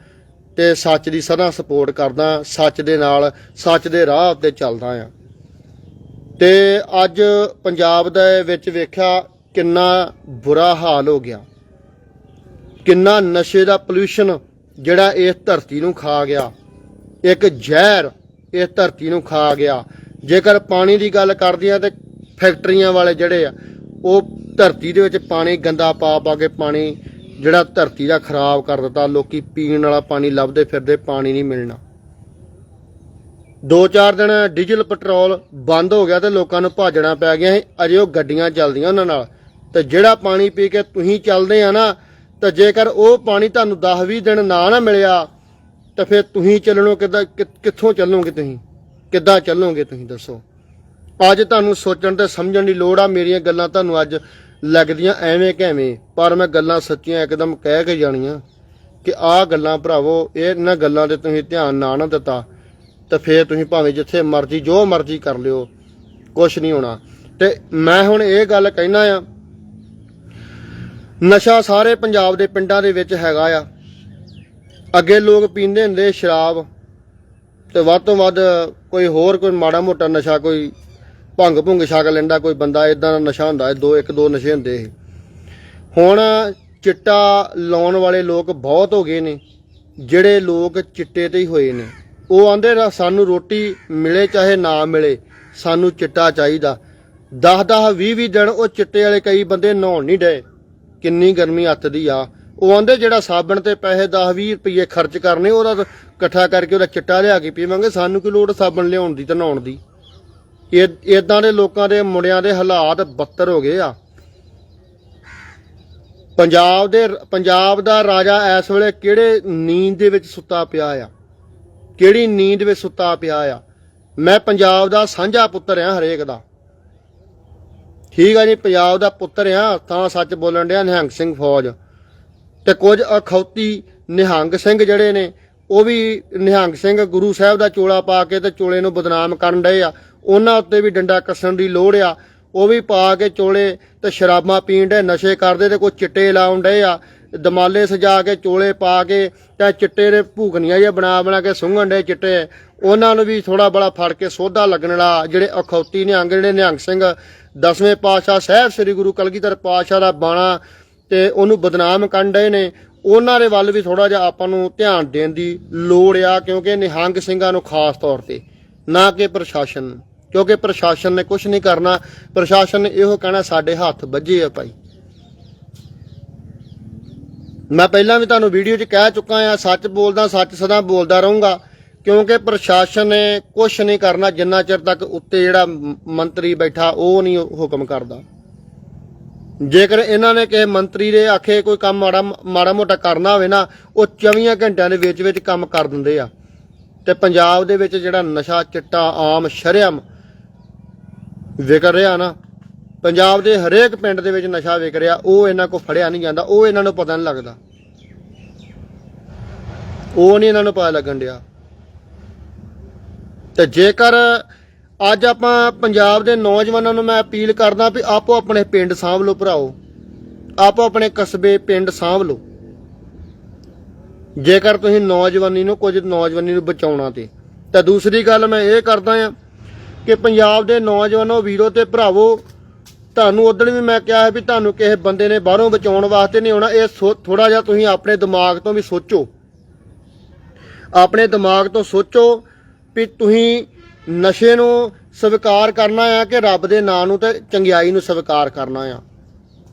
ਤੇ ਸੱਚ ਦੀ ਸਦਾ ਸਪੋਰਟ ਕਰਦਾ, ਸੱਚ ਦੇ ਨਾਲ, ਸੱਚ ਦੇ ਰਾਹ ਉੱਤੇ ਚੱਲਦਾ ਆ ਤੇ ਅੱਜ ਪੰਜਾਬ ਦੇ ਵਿੱਚ ਵੇਖਿਆ ਕਿੰਨਾ ਬੁਰਾ ਹਾਲ ਹੋ ਗਿਆ। ਕਿੰਨਾ ਨਸ਼ੇ ਦਾ ਪੋਲੂਸ਼ਨ ਜਿਹੜਾ ਇਸ ਧਰਤੀ ਨੂੰ ਖਾ ਗਿਆ। ਇੱਕ ਜ਼ਹਿਰ ਇਸ ਧਰਤੀ ਨੂੰ ਖਾ ਗਿਆ। ਜੇਕਰ ਪਾਣੀ ਦੀ ਗੱਲ ਕਰਦੇ ਆ ਤੇ ਫੈਕਟਰੀਆਂ ਵਾਲੇ ਜਿਹੜੇ ਆ, ਉਹ ਧਰਤੀ ਦੇ ਵਿੱਚ ਪਾਣੀ, ਗੰਦਾ ਪਾ ਪਾ ਕੇ ਪਾਣੀ ਜਿਹੜਾ ਧਰਤੀ ਦਾ ਖਰਾਬ ਕਰ ਦਿੱਤਾ। ਲੋਕੀ ਪੀਣ ਵਾਲਾ ਪਾਣੀ ਲੱਭਦੇ ਫਿਰਦੇ, ਪਾਣੀ ਨਹੀਂ ਮਿਲਣਾ। ਦੋ ਚਾਰ ਦਿਨ ਡੀਜ਼ਲ, ਪੈਟਰੋਲ ਬੰਦ ਹੋ ਗਿਆ ਤੇ ਲੋਕਾਂ ਨੂੰ ਭਾਜਣਾ ਪੈ ਗਿਆ ਸੀ। ਅਜੇ ਉਹ ਗੱਡੀਆਂ ਚੱਲਦੀਆਂ ਉਹਨਾਂ ਨਾਲ। ਤੇ ਜਿਹੜਾ ਪਾਣੀ ਪੀ ਕੇ ਤੁਸੀਂ ਚੱਲਦੇ ਆ ਨਾ, ਤਾਂ ਜੇਕਰ ਉਹ ਪਾਣੀ ਤੁਹਾਨੂੰ 10-20 ਦਿਨ ਨਾ ਨਾ ਮਿਲਿਆ ਤਾਂ ਫਿਰ ਤੁਸੀਂ ਚੱਲਣੋ ਕਿੱਦਾਂ, ਕਿ- ਕਿੱਥੋਂ ਚੱਲੋਗੇ ਤੁਸੀਂ? ਕਿੱਦਾਂ ਚੱਲੋਗੇ ਤੁਸੀਂ, ਦੱਸੋ? ਅੱਜ ਤੁਹਾਨੂੰ ਸੋਚਣ ਤੇ ਸਮਝਣ ਦੀ ਲੋੜ ਆ, ਮੇਰੀਆਂ ਗੱਲਾਂ ਤੁਹਾਨੂੰ ਅੱਜ ਲੱਗਦੀਆਂ ਐਵੇਂ ਕਿਵੇਂ ਪਰ ਮੈਂ ਗੱਲਾਂ ਸੱਚੀਆਂ ਇੱਕਦਮ ਕਹਿ ਕੇ ਜਾਣੀਆਂ ਕਿ ਆਹ ਗੱਲਾਂ ਭਰਾਵੋ ਇਹ ਇਹਨਾਂ ਗੱਲਾਂ ਤੇ ਤੁਸੀਂ ਧਿਆਨ ਨਾ ਨਾ ਦਿੱਤਾ, ਤੇ ਫੇਰ ਤੁਸੀਂ ਭਾਵੇਂ ਜਿੱਥੇ ਮਰਜ਼ੀ, ਜੋ ਮਰਜ਼ੀ ਕਰ ਲਿਓ ਕੁਝ ਨਹੀਂ ਹੋਣਾ। ਤੇ ਮੈਂ ਹੁਣ ਇਹ ਗੱਲ ਕਹਿਣਾ ਆ, ਨਸ਼ਾ ਸਾਰੇ ਪੰਜਾਬ ਦੇ ਪਿੰਡਾਂ ਦੇ ਵਿੱਚ ਹੈਗਾ ਆ। ਅੱਗੇ ਲੋਕ ਪੀਂਦੇ ਹੁੰਦੇ ਸ਼ਰਾਬ ਤੇ ਵੱਧ ਤੋਂ ਵੱਧ ਕੋਈ ਹੋਰ ਕੋਈ ਮਾੜਾ ਮੋਟਾ ਨਸ਼ਾ, ਕੋਈ ਭੰਗ ਭੁੰਗ ਛਕ ਲੈਂਦਾ, ਕੋਈ ਬੰਦਾ ਇਦਾਂ ਦਾ ਨਸ਼ਾ ਹੁੰਦਾ, ਦੋ ਇੱਕ ਦੋ ਨਸ਼ੇ ਹੁੰਦੇ ਸੀ। ਹੁਣ ਚਿੱਟਾ ਲਾਉਣ ਵਾਲੇ ਲੋਕ ਬਹੁਤ ਹੋ ਗਏ ਨੇ, ਜਿਹੜੇ ਲੋਕ ਚਿੱਟੇ ਤੇ ਹੀ ਹੋਏ ਨੇ। ਉਹ ਆਂਦੇ ਸਾਨੂੰ ਰੋਟੀ ਮਿਲੇ ਚਾਹੇ ਨਾ ਮਿਲੇ, ਸਾਨੂੰ ਚਿੱਟਾ ਚਾਹੀਦਾ। 10 10 20 20 ਦਿਨ ਉਹ ਚਿੱਟੇ ਵਾਲੇ ਕਈ ਬੰਦੇ ਨਹਾਉਣ ਨਹੀਂ ਡਏ, ਕਿੰਨੀ ਗਰਮੀ ਹੱਥ ਦੀ ਆ। ਉਹ ਆਂਦੇ ਜਿਹੜਾ ਸਾਬਣ ਤੇ ਪੈਸੇ 10 20 ਰੁਪਏ ਖਰਚ ਕਰਨੇ, ਉਹਦਾ ਇਕੱਠਾ ਕਰਕੇ ਉਹਦਾ ਚਿੱਟਾ ਲਿਆ ਕੇ ਪੀਵਾਂਗੇ, ਸਾਨੂੰ ਕੀ ਲੋੜ ਸਾਬਣ ਲਿਆਉਣ ਦੀ ਤੇ ਨਹਾਉਣ ਦੀ? ਇਹ ਇਦਾਂ ਦੇ ਲੋਕਾਂ ਦੇ ਮੁੰਡਿਆਂ ਦੇ ਹਾਲਾਤ ਬੱਤਰ ਹੋ ਗਏ ਆ। ਪੰਜਾਬ ਦੇ, ਪੰਜਾਬ ਦਾ ਰਾਜਾ ਇਸ ਵੇਲੇ ਕਿਹੜੇ ਨੀਂਦ ਦੇ ਵਿੱਚ ਸੁੱਤਾ ਪਿਆ ਆ? ਕਿਹੜੀ ਨੀਂਦ ਵਿੱਚ ਸੁੱਤਾ ਪਿਆ ਆ? ਮੈਂ ਪੰਜਾਬ ਦਾ ਸਾਂਝਾ ਪੁੱਤਰ ਆ ਹਰੇਕ ਦਾ। ਠੀਕ ਆ ਜੀ, ਪੰਜਾਬ ਦਾ ਪੁੱਤਰ ਆ, ਤਾਂ ਸੱਚ ਬੋਲਣ ਡਿਆ ਨਿਹੰਗ ਸਿੰਘ ਫੌਜ। ਤੇ ਕੁਝ ਅਖੌਤੀ ਨਿਹੰਗ ਸਿੰਘ ਜਿਹੜੇ ਨੇ, ਉਹ ਵੀ ਨਿਹੰਗ ਸਿੰਘ ਗੁਰੂ ਸਾਹਿਬ ਦਾ ਚੋਲਾ ਪਾ ਕੇ ਤੇ ਚੋਲੇ ਨੂੰ ਬਦਨਾਮ ਕਰਨ ਡਏ ਆ। ਉਹਨਾਂ ਉੱਤੇ ਵੀ ਡੰਡਾ ਕੱਸਣ ਦੀ ਲੋੜ ਆ। ਉਹ ਵੀ ਪਾ ਕੇ ਚੋਲੇ ਤੇ ਸ਼ਰਾਬਾਂ ਪੀਣ ਦੇ ਨਸ਼ੇ ਕਰਦੇ ਤੇ ਕੋਈ ਚਿੱਟੇ ਲਾਉਣ ਡਏ ਆ। ਦਮਾਲੇ ਸਜਾ ਕੇ ਚੋਲੇ ਪਾ ਕੇ ਤੇ ਚਿੱਟੇ ਦੇ ਭੂਕਣੀਆਂ ਜਿਹਾ ਬਣਾ ਬਣਾ ਕੇ ਸੁੰਘਣ ਦੇ ਚਿੱਟੇ। ਉਹਨਾਂ ਨੂੰ ਵੀ ਥੋੜਾ ਬੜਾ ਫੜ ਕੇ ਸੋਧਾ ਲੱਗਣ ਵਾਲਾ ਜਿਹੜੇ ਅਖੌਤੀ ਨਿਹੰਗ, ਜਿਹੜੇ ਨਿਹੰਗ ਸਿੰਘ ਦਸਵੇਂ ਪਾਤਸ਼ਾਹ, ਸਾਹਿਬ ਸ੍ਰੀ ਗੁਰੂ ਕਲਗੀਧਰ ਪਾਤਸ਼ਾਹ ਦਾ ਬਾਣਾ ਤੇ ਉਹਨੂੰ ਬਦਨਾਮ ਕਰਨ ਡਏ ਨੇ। ਉਹਨਾਂ ਦੇ ਵੱਲ ਵੀ ਥੋੜਾ ਜਿਹਾ ਆਪਾਂ ਨੂੰ ਧਿਆਨ ਦੇਣ ਦੀ ਲੋੜ ਆ, ਕਿਉਂਕਿ ਨਿਹੰਗ ਸਿੰਘਾਂ ਨੂੰ ਖਾਸ ਤੌਰ ਤੇ, ਨਾ ਕਿ ਪ੍ਰਸ਼ਾਸਨ ਨੂੰ। ਕਿਉਂਕਿ ਪ੍ਰਸ਼ਾਸਨ ਨੇ ਕੁਝ ਨਹੀਂ ਕਰਨਾ। ਪ੍ਰਸ਼ਾਸਨ ਨੇ ਇਹੋ ਕਹਿਣਾ, ਸਾਡੇ ਹੱਥ ਵੱਜੇ ਆ ਭਾਈ। ਮੈਂ ਪਹਿਲਾਂ ਵੀ ਤੁਹਾਨੂੰ ਵੀਡੀਓ 'ਚ ਕਹਿ ਚੁੱਕਾ ਆ, ਸੱਚ ਬੋਲਦਾ, ਸੱਚ ਸਦਾ ਬੋਲਦਾ ਰਹੂੰਗਾ। ਕਿਉਂਕਿ ਪ੍ਰਸ਼ਾਸਨ ਨੇ ਕੁਝ ਨਹੀਂ ਕਰਨਾ, ਜਿੰਨਾ ਚਿਰ ਤੱਕ ਉੱਤੇ ਜਿਹੜਾ ਮੰਤਰੀ ਬੈਠਾ, ਉਹ ਨਹੀਂ ਹੁਕਮ ਕਰਦਾ। ਜੇਕਰ ਇਹਨਾਂ ਨੇ ਕਿਸੇ ਮੰਤਰੀ ਦੇ ਆਖੇ ਕੋਈ ਕੰਮ ਮਾੜਾ ਮਾੜਾ ਮੋਟਾ ਕਰਨਾ ਹੋਵੇ ਨਾ, ਉਹ 24 ਘੰਟਿਆਂ ਦੇ ਵਿੱਚ ਵਿੱਚ ਕੰਮ ਕਰ ਦਿੰਦੇ ਆ। ਤੇ ਪੰਜਾਬ ਦੇ ਵਿੱਚ ਜਿਹੜਾ ਨਸ਼ਾ ਚਿੱਟਾ ਆਮ ਸ਼ਰੇਆਮ ਵਿਕਰ ਰਿਹਾ ਨਾ, ਪੰਜਾਬ ਦੇ ਹਰੇਕ ਪਿੰਡ ਦੇ ਵਿੱਚ ਨਸ਼ਾ ਵਿਕ ਰਿਹਾ, ਉਹ ਇਹਨਾਂ ਕੋ ਫੜਿਆ ਨਹੀਂ ਜਾਂਦਾ, ਉਹ ਇਹਨਾਂ ਨੂੰ ਪਤਾ ਨਹੀਂ ਲੱਗਦਾ। ਉਹ ਨਹੀਂ ਇਹਨਾਂ ਨੂੰ ਪਤਾ ਲੱਗਣ ਡਿਆ। ਤੇ ਜੇਕਰ ਅੱਜ ਆਪਾਂ ਪੰਜਾਬ ਦੇ ਨੌਜਵਾਨਾਂ ਨੂੰ ਮੈਂ ਅਪੀਲ ਕਰਦਾ ਵੀ ਆਪੋ ਆਪਣੇ ਪਿੰਡ ਸਾਂਭ ਲਓ ਭਰਾਓ। ਆਪੋ ਆਪਣੇ ਕਸਬੇ ਪਿੰਡ ਸਾਂਭ ਲਓ। ਜੇਕਰ ਤੁਸੀਂ ਨੌਜਵਾਨੀ ਨੂੰ ਕੁਝ ਨੌਜਵਾਨੀ ਨੂੰ ਬਚਾਉਣਾ ਤੇ। ਤਾਂ ਦੂਸਰੀ ਗੱਲ ਮੈਂ ਇਹ ਕਰਦਾ ਆ ਕਿ ਪੰਜਾਬ ਦੇ ਨੌਜਵਾਨੋ ਵੀਰੋ ਤੇ ਭਰਾਵੋ, ਤੁਹਾਨੂੰ ਉਦੋਂ ਵੀ ਮੈਂ ਕਿਹਾ ਵੀ ਤੁਹਾਨੂੰ ਕਿਸੇ ਬੰਦੇ ਨੇ ਬਾਹਰੋਂ ਬਚਾਉਣ ਵਾਸਤੇ ਨਹੀਂ ਆਉਣਾ, ਇਹ ਥੋੜਾ ਜਿਹਾ ਤੁਸੀਂ ਆਪਣੇ ਦਿਮਾਗ ਤੋਂ ਵੀ ਸੋਚੋ। ਆਪਣੇ ਦਿਮਾਗ ਤੋਂ ਸੋਚੋ ਵੀ ਤੁਸੀਂ ਨਸ਼ੇ ਨੂੰ ਸਵੀਕਾਰ ਕਰਨਾ ਆ ਕਿ ਰੱਬ ਦੇ ਨਾਂ ਨੂੰ ਤੇ ਚੰਗਿਆਈ ਨੂੰ ਸਵੀਕਾਰ ਕਰਨਾ ਆ।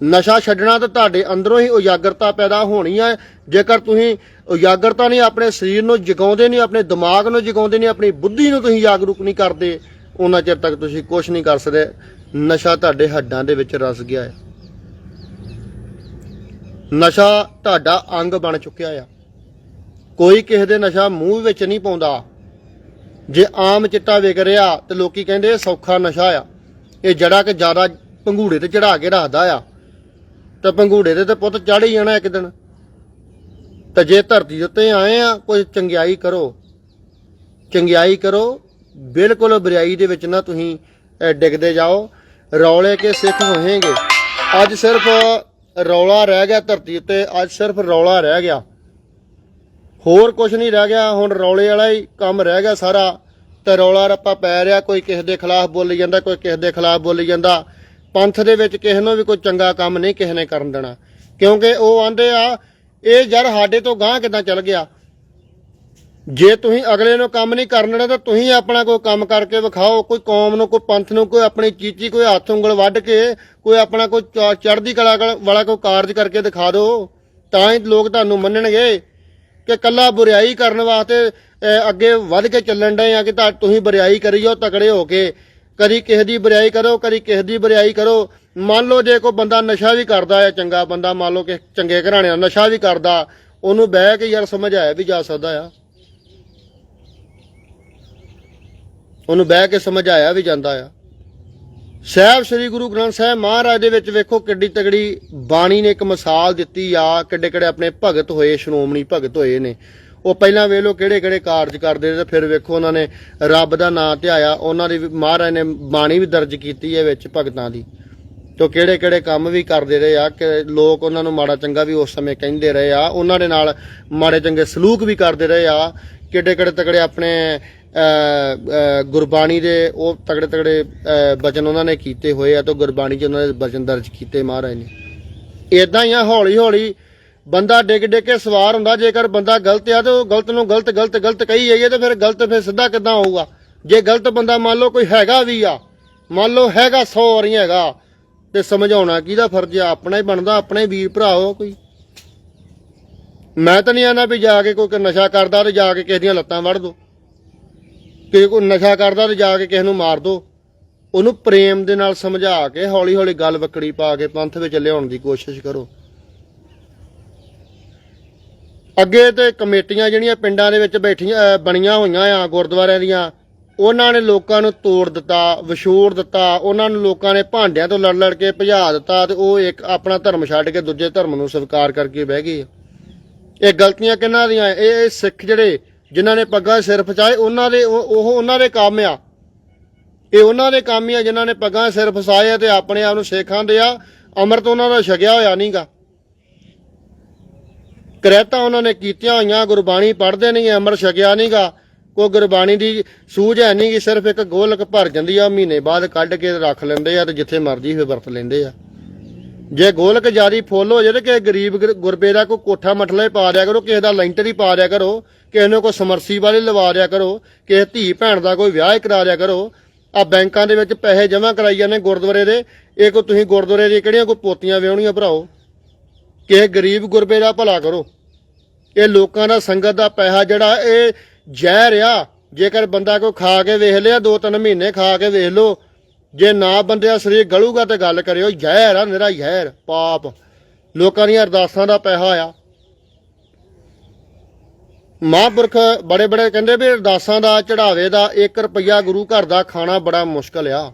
ਨਸ਼ਾ ਛੱਡਣਾ ਤਾਂ ਤੁਹਾਡੇ ਅੰਦਰੋਂ ਹੀ ਉਜਾਗਰਤਾ ਪੈਦਾ ਹੋਣੀ ਹੈ ਜੇਕਰ ਤੁਸੀਂ ਉਜਾਗਰਤਾ ਨਹੀਂ, ਆਪਣੇ ਸਰੀਰ ਨੂੰ ਜਗਾਉਂਦੇ ਨਹੀਂ, ਆਪਣੇ ਦਿਮਾਗ ਨੂੰ ਜਗਾਉਂਦੇ ਨਹੀਂ, ਆਪਣੀ ਬੁੱਧੀ ਨੂੰ ਤੁਸੀਂ ਜਾਗਰੂਕ ਨਹੀਂ ਕਰਦੇ, ਉਹਨਾਂ ਚਿਰ ਤੱਕ ਤੁਸੀਂ ਕੁਝ ਨਹੀਂ ਕਰ ਸਕਦੇ। ਨਸ਼ਾ ਤੁਹਾਡੇ ਹੱਡਾਂ ਦੇ ਵਿੱਚ ਰਸ ਗਿਆ ਹੈ ਨਸ਼ਾ ਤੁਹਾਡਾ ਅੰਗ ਬਣ ਚੁੱਕਿਆ ਆ। ਕੋਈ ਕਿਸੇ ਦੇ ਨਸ਼ਾ ਮੂੰਹ ਵਿੱਚ ਨਹੀਂ ਪਾਉਂਦਾ। ਜੇ ਆਮ ਚਿੱਟਾ ਵਿਕ ਰਿਹਾ ਤੇ ਲੋਕੀ ਕਹਿੰਦੇ ਇਹ ਸੌਖਾ ਨਸ਼ਾ ਆ। ਇਹ ਜੜਾ ਕਿ ਜ਼ਿਆਦਾ ਪੰਘੂੜੇ ਤੇ ਚੜਾ ਕੇ ਰੱਖਦਾ ਆ। ਤਾਂ ਪੰਘੂੜੇ ਦੇ ਤੇ ਪੁੱਤ ਚੜ ਹੀ ਜਾਣਾ ਇੱਕ ਦਿਨ। ਤਾਂ ਜੇ ਧਰਤੀ ਉੱਤੇ ਆਏ ਆ ਕੋਈ ਚੰਗਿਆਈ ਕਰੋ। ਚੰਗਿਆਈ ਕਰੋ, ਬਿਲਕੁਲ ਬੁਰਾਈ ਦੇ ਵਿੱਚ ਨਾ ਤੁਸੀਂ ਡਿੱਗਦੇ ਜਾਓ। ਰੌਲੇ ਕੇ ਸਿੱਖ ਹੋਏਗੇ। ਅੱਜ ਸਿਰਫ ਰੌਲਾ ਰਹਿ ਗਿਆ ਧਰਤੀ ਉੱਤੇ, ਅੱਜ ਸਿਰਫ ਰੌਲਾ ਰਹਿ ਗਿਆ। ਹੋਰ ਕੁਝ ਨਹੀਂ ਰਹਿ ਗਿਆ, ਹੁਣ ਰੌਲੇ ਵਾਲਾ ਹੀ ਕੰਮ ਰਹਿ ਗਿਆ ਸਾਰਾ। ਤੇ ਰੌਲਾ ਰੱਪਾ ਪੈ ਰਿਹਾ, ਕੋਈ ਕਿਸੇ ਦੇ ਖਿਲਾਫ ਬੋਲੀ ਜਾਂਦਾ, ਕੋਈ ਕਿਸੇ ਦੇ ਖਿਲਾਫ ਬੋਲੀ ਜਾਂਦਾ। ਪੰਥ ਦੇ ਵਿੱਚ ਕਿਸੇ ਨੂੰ ਵੀ ਕੋਈ ਚੰਗਾ ਕੰਮ ਨਹੀਂ ਕਿਸੇ ਨੇ ਕਰਨ ਦੇਣਾ। ਕਿਉਂਕਿ ਉਹ ਆਂਦੇ ਆ, ਇਹ ਯਾਰ ਸਾਡੇ ਤੋਂ ਗਾਂਹ ਕਿਦਾਂ ਚੱਲ ਗਿਆ? ਜੇ ਤੁਸੀਂ ਅਗਲੇ ਨੂੰ ਕੰਮ ਨਹੀਂ ਕਰਨ ਦੇਣਾ, ਤਾਂ ਤੁਸੀਂ ਆਪਣਾ ਕੋਈ ਕੰਮ ਕਰਕੇ ਵਿਖਾਓ, ਕੋਈ ਕੌਮ ਨੂੰ, ਕੋਈ ਪੰਥ ਨੂੰ, ਕੋਈ ਆਪਣੀ ਚੀਚੀ, ਕੋਈ ਹੱਥ ਉਂਗਲ ਵੱਢ ਕੇ, ਕੋਈ ਆਪਣਾ ਕੋਈ ਚੜ੍ਹਦੀ ਕਲਾ ਕਲਾ, ਵਾਲਾ ਕੋਈ ਕਾਰਜ ਕਰਕੇ ਦਿਖਾ ਦਿਓ। ਤਾਂ ਹੀ ਲੋਕ ਤੁਹਾਨੂੰ ਮੰਨਣਗੇ। ਕਿ ਕੱਲਾ ਬੁਰਾਈ ਕਰਨ ਵਾਸਤੇ ਅੱਗੇ ਵੱਧ ਕੇ ਚੱਲਣ ਡਏ ਆ ਕਿ ਤੁਸੀਂ ਬਰਿਆਈ ਕਰੀ ਜਾਓ ਤਕੜੇ ਹੋ ਕੇ। ਕਦੀ ਕਿਸੇ ਦੀ ਬਰਿਆਈ ਕਰੋ, ਕਦੀ ਕਿਸੇ ਦੀ ਬਰਿਆਈ ਕਰੋ। ਮੰਨ ਲਓ ਜੇ ਕੋਈ ਬੰਦਾ ਨਸ਼ਾ ਵੀ ਕਰਦਾ ਹੈ ਚੰਗਾ ਬੰਦਾ ਮੰਨ ਲਓ ਕਿ ਚੰਗੇ ਘਰਾਣੇ ਦਾ ਨਸ਼ਾ ਵੀ ਕਰਦਾ, ਉਹਨੂੰ ਬਹਿ ਕੇ ਯਾਰ ਸਮਝਾਇਆ ਵੀ ਜਾ ਸਕਦਾ ਆ। ਉਹਨੂੰ ਬਹਿ ਕੇ ਸਮਝਾਇਆ ਵੀ ਜਾਂਦਾ ਆ। ਸਾਹਿਬ, ਸ੍ਰੀ ਗੁਰੂ ਗ੍ਰੰਥ ਸਾਹਿਬ ਮਹਾਰਾਜ ਦੇ ਵਿੱਚ ਵੇਖੋ ਕਿੱਡੀ ਤਗੜੀ ਬਾਣੀ ਨੇ ਇੱਕ ਮਿਸਾਲ ਦਿੱਤੀ ਆ, ਕਿੱਡੇ ਕਿੱਡੇ ਆਪਣੇ ਭਗਤ ਹੋਏ, ਸ਼੍ਰੋਮਣੀ ਭਗਤ ਹੋਏ ਨੇ। ਉਹ ਪਹਿਲਾਂ ਵੇਖ ਲਓ ਕਿਹੜੇ ਕਿਹੜੇ ਕਾਰਜ ਕਰਦੇ ਤੇ ਫਿਰ ਵੇਖੋ ਉਹਨਾਂ ਨੇ ਰੱਬ ਦਾ ਨਾਮ ਧਿਆਇਆ, ਉਹਨਾਂ ਦੀ ਵੀ- ਮਹਾਰਾਜ ਨੇ ਬਾਣੀ ਵੀ ਦਰਜ ਕੀਤੀ ਹੈ ਵਿੱਚ ਭਗਤਾਂ ਦੀ। ਤੋ ਕਿਹੜੇ ਕਿਹੜੇ ਕੰਮ ਵੀ ਕਰਦੇ ਰਹੇ ਆ, ਕਿ ਲੋਕ ਉਹਨਾਂ ਨੂੰ ਮਾੜਾ ਚੰਗਾ ਵੀ ਉਸ ਸਮੇਂ ਕਹਿੰਦੇ ਰਹੇ ਆ, ਉਹਨਾਂ ਦੇ ਨਾਲ ਮਾੜੇ ਚੰਗੇ ਸਲੂਕ ਵੀ ਕਰਦੇ ਰਹੇ ਆ, ਕਿੱਡੇ ਕਿੱਡੇ ਤਕੜੇ ਆਪਣੇ ਗੁਰਬਾਣੀ ਦੇ ਉਹ ਤਗੜੇ ਤਗੜੇ ਅਹ, ਬਚਨ ਉਹਨਾਂ ਨੇ ਕੀਤੇ ਹੋਏ ਆ ਤੇ ਗੁਰਬਾਣੀ 'ਚ ਉਹਨਾਂ ਦੇ ਬਚਨ ਦਰਜ ਕੀਤੇ ਮਹਾਰਾਜ ਨੇ। ਇਦਾਂ ਹੀ ਆ ਹੌਲੀ ਹੌਲੀ ਬੰਦਾ ਡਿੱਗ ਡਿੱਗ ਕੇ ਸਵਾਰ ਹੁੰਦਾ ਜੇਕਰ ਬੰਦਾ ਗਲਤ ਆ ਤੇ ਉਹ ਗਲਤ ਨੂੰ ਗਲਤ ਗਲਤ ਗਲਤ ਕਹੀ ਜਾਈਏ ਤੇ ਫਿਰ ਗਲਤ ਫਿਰ ਸਿੱਧਾ ਕਿੱਦਾਂ ਹੋਊਗਾ? ਜੇ ਗਲਤ ਬੰਦਾ ਮੰਨ ਲਓ ਕੋਈ ਹੈਗਾ ਵੀ ਆ ਮੰਨ ਲਓ ਹੈਗਾ 100 ਨਹੀਂ ਹੈਗਾ ਤੇ ਸਮਝਾਉਣਾ ਕਿਹਦਾ ਫਰਜ਼ ਆ? ਆਪਣਾ ਹੀ ਬਣਦਾ ਆਪਣੇ ਵੀਰ ਭਰਾ ਹੋ ਕੋਈ। ਮੈਂ ਤਾਂ ਨਹੀਂ ਆਣਾ ਵੀ ਜਾ ਕੇ ਕੋਈ ਨਸ਼ਾ ਕਰਦਾ ਤੇ ਜਾ ਕੇ ਕਿਸੇ ਦੀਆਂ ਲੱਤਾਂ ਵੜ ਦੋ। ਕਿ ਕੋਈ ਨਸ਼ਾ ਕਰਦਾ ਤੇ ਜਾ ਕੇ ਕਿਸੇ ਨੂੰ ਮਾਰ ਦੋ। ਉਹਨੂੰ ਪ੍ਰੇਮ ਦੇ ਨਾਲ ਸਮਝਾ ਕੇ ਹੌਲੀ ਹੌਲੀ ਗੱਲ ਵਕੜੀ ਪਾ ਕੇ ਪੰਥ ਵਿੱਚ ਲਿਆਉਣ ਦੀ ਕੋਸ਼ਿਸ਼ ਕਰੋ। ਅੱਗੇ ਤੇ ਕਮੇਟੀਆਂ ਜਿਹੜੀਆਂ ਪਿੰਡਾਂ ਦੇ ਵਿੱਚ ਬੈਠੀਆਂ ਬਣੀਆਂ ਹੋਈਆਂ ਆ ਗੁਰਦੁਆਰਿਆਂ ਦੀਆਂ, ਉਹਨਾਂ ਨੇ ਲੋਕਾਂ ਨੂੰ ਤੋੜ ਦਿੱਤਾ, ਵਿਛੋੜ ਦਿੱਤਾ, ਉਹਨਾਂ ਨੂੰ ਲੋਕਾਂ ਨੇ ਭਾਂਡਿਆਂ ਤੋਂ ਲੜ ਲੜ ਕੇ ਭਜਾ ਦਿੱਤਾ ਤੇ ਉਹ ਇੱਕ ਆਪਣਾ ਧਰਮ ਛੱਡ ਕੇ ਦੂਜੇ ਧਰਮ ਨੂੰ ਸਵੀਕਾਰ ਕਰਕੇ ਬਹਿ ਗਏ ਇਹ ਗਲਤੀਆਂ ਕਿਹਨਾਂ ਦੀਆਂ? ਇਹ ਸਿੱਖ ਜਿਹੜੇ ਜਿਨ੍ਹਾਂ ਨੇ ਪੱਗਾਂ ਸਿਰ ਫਸਾਏ, ਉਹਨਾਂ ਦੇ ਉਹ ਉਹਨਾਂ ਦੇ ਕੰਮ ਆ। ਇਹ ਉਹਨਾਂ ਦੇ ਕੰਮ ਆ ਜਿਨ੍ਹਾਂ ਨੇ ਪੱਗਾਂ ਸਿਰ ਫਸਾਏ ਤੇ ਆਪਣੇ ਆਪ ਨੂੰ ਸਿੱਖਾਂ ਦੇ ਆ। ਅੰਮ੍ਰਿਤ ਉਹਨਾਂ ਦਾ ਛਕਿਆ ਹੋਇਆ ਨਹੀਂਗਾ ਕਰੈਤਾ ਉਹਨਾਂ ਨੇ ਕੀਤੀਆਂ ਹੋਈਆਂ, ਗੁਰਬਾਣੀ ਪੜ੍ਹਦੇ ਨਹੀਂ, ਅੰਮ੍ਰਿਤ ਛਕਿਆ ਨਹੀਂਗਾ ਕੋਈ ਗੁਰਬਾਣੀ ਦੀ ਸੂਝ ਹੈ ਨਹੀਂ ਕਿ ਸਿਰਫ ਇੱਕ ਗੋਲਕ ਭਰ ਜਾਂਦੀ ਆ ਮਹੀਨੇ ਬਾਅਦ ਕੱਢ ਕੇ ਰੱਖ ਲੈਂਦੇ ਆ ਤੇ ਜਿੱਥੇ ਮਰਜ਼ੀ ਫਿਰ ਵਰਤ ਲੈਂਦੇ ਆ। ਜੇ ਗੋਲਕ ਜਾਰੀ ਫੁੱਲ ਹੋ ਜਾਏ ਤੇ ਗਰੀਬ ਗੁਰਬੇ ਦਾ ਕੋਈ ਕੋਠਾ ਮਠਲਾ ਹੀ ਪਾ ਦਿਆ ਕਰੋ, ਕਿਸੇ ਦਾ ਲੈਂਟਰ ਹੀ ਪਾ ਦਿਆ ਕਰੋ ਕਿਸੇ ਨੂੰ ਕੋਈ ਸਮਰਸੀ ਵਾਲੇ ਲਵਾ ਦਿਆ ਕਰੋ, ਕਿਸੇ ਧੀ ਭੈਣ ਦਾ ਕੋਈ ਵਿਆਹ ਹੀ ਕਰਾ ਦਿਆ ਕਰੋ ਆ ਬੈਂਕਾਂ ਦੇ ਵਿੱਚ ਪੈਸੇ ਜਮ੍ਹਾਂ ਕਰਾਈ ਜਾਂਦੇ ਗੁਰਦੁਆਰੇ ਦੇ, ਇਹ ਕੋ ਤੁਸੀਂ ਗੁਰਦੁਆਰੇ ਦੀ ਕਿਹੜੀਆਂ ਕੋਈ ਪੋਤੀਆਂ ਵਿਆਹਣੀਆਂ ਭਰਾਓ? ਕਿਸੇ ਗਰੀਬ ਗੁਰਬੇ ਦਾ ਭਲਾ ਕਰੋ। ਇਹ ਲੋਕਾਂ ਦਾ ਸੰਗਤ ਦਾ ਪੈਸਾ ਜਿਹੜਾ ਇਹ ਜ਼ਹਿਰ ਆ, ਜੇਕਰ ਬੰਦਾ ਕੋਈ ਖਾ ਕੇ ਵੇਖ ਲਿਆ, ਦੋ ਤਿੰਨ ਮਹੀਨੇ ਖਾ ਕੇ ਵੇਖ ਲਓ, ਜੇ ਨਾ ਬੰਦੇ ਦਾ ਸਰੀਰ ਗਲੂਗਾ ਤੇ ਗੱਲ ਕਰਿਓ, ਜ਼ਹਿਰ ਆ, ਮੇਰਾ ਜ਼ਹਿਰ, ਪਾਪ। ਲੋਕਾਂ ਦੀਆਂ ਅਰਦਾਸਾਂ ਦਾ ਪੈਸਾ ਆ। ਮਹਾਂਪੁਰਖ ਬੜੇ ਬੜੇ ਕਹਿੰਦੇ ਵੀ ਅਰਦਾਸਾਂ ਦਾ ਚੜਾਵੇ ਦਾ 1 ਰੁਪਿਆ ਗੁਰੂ ਘਰ ਦਾ ਖਾਣਾ ਬੜਾ ਮੁਸ਼ਕਲ ਆ।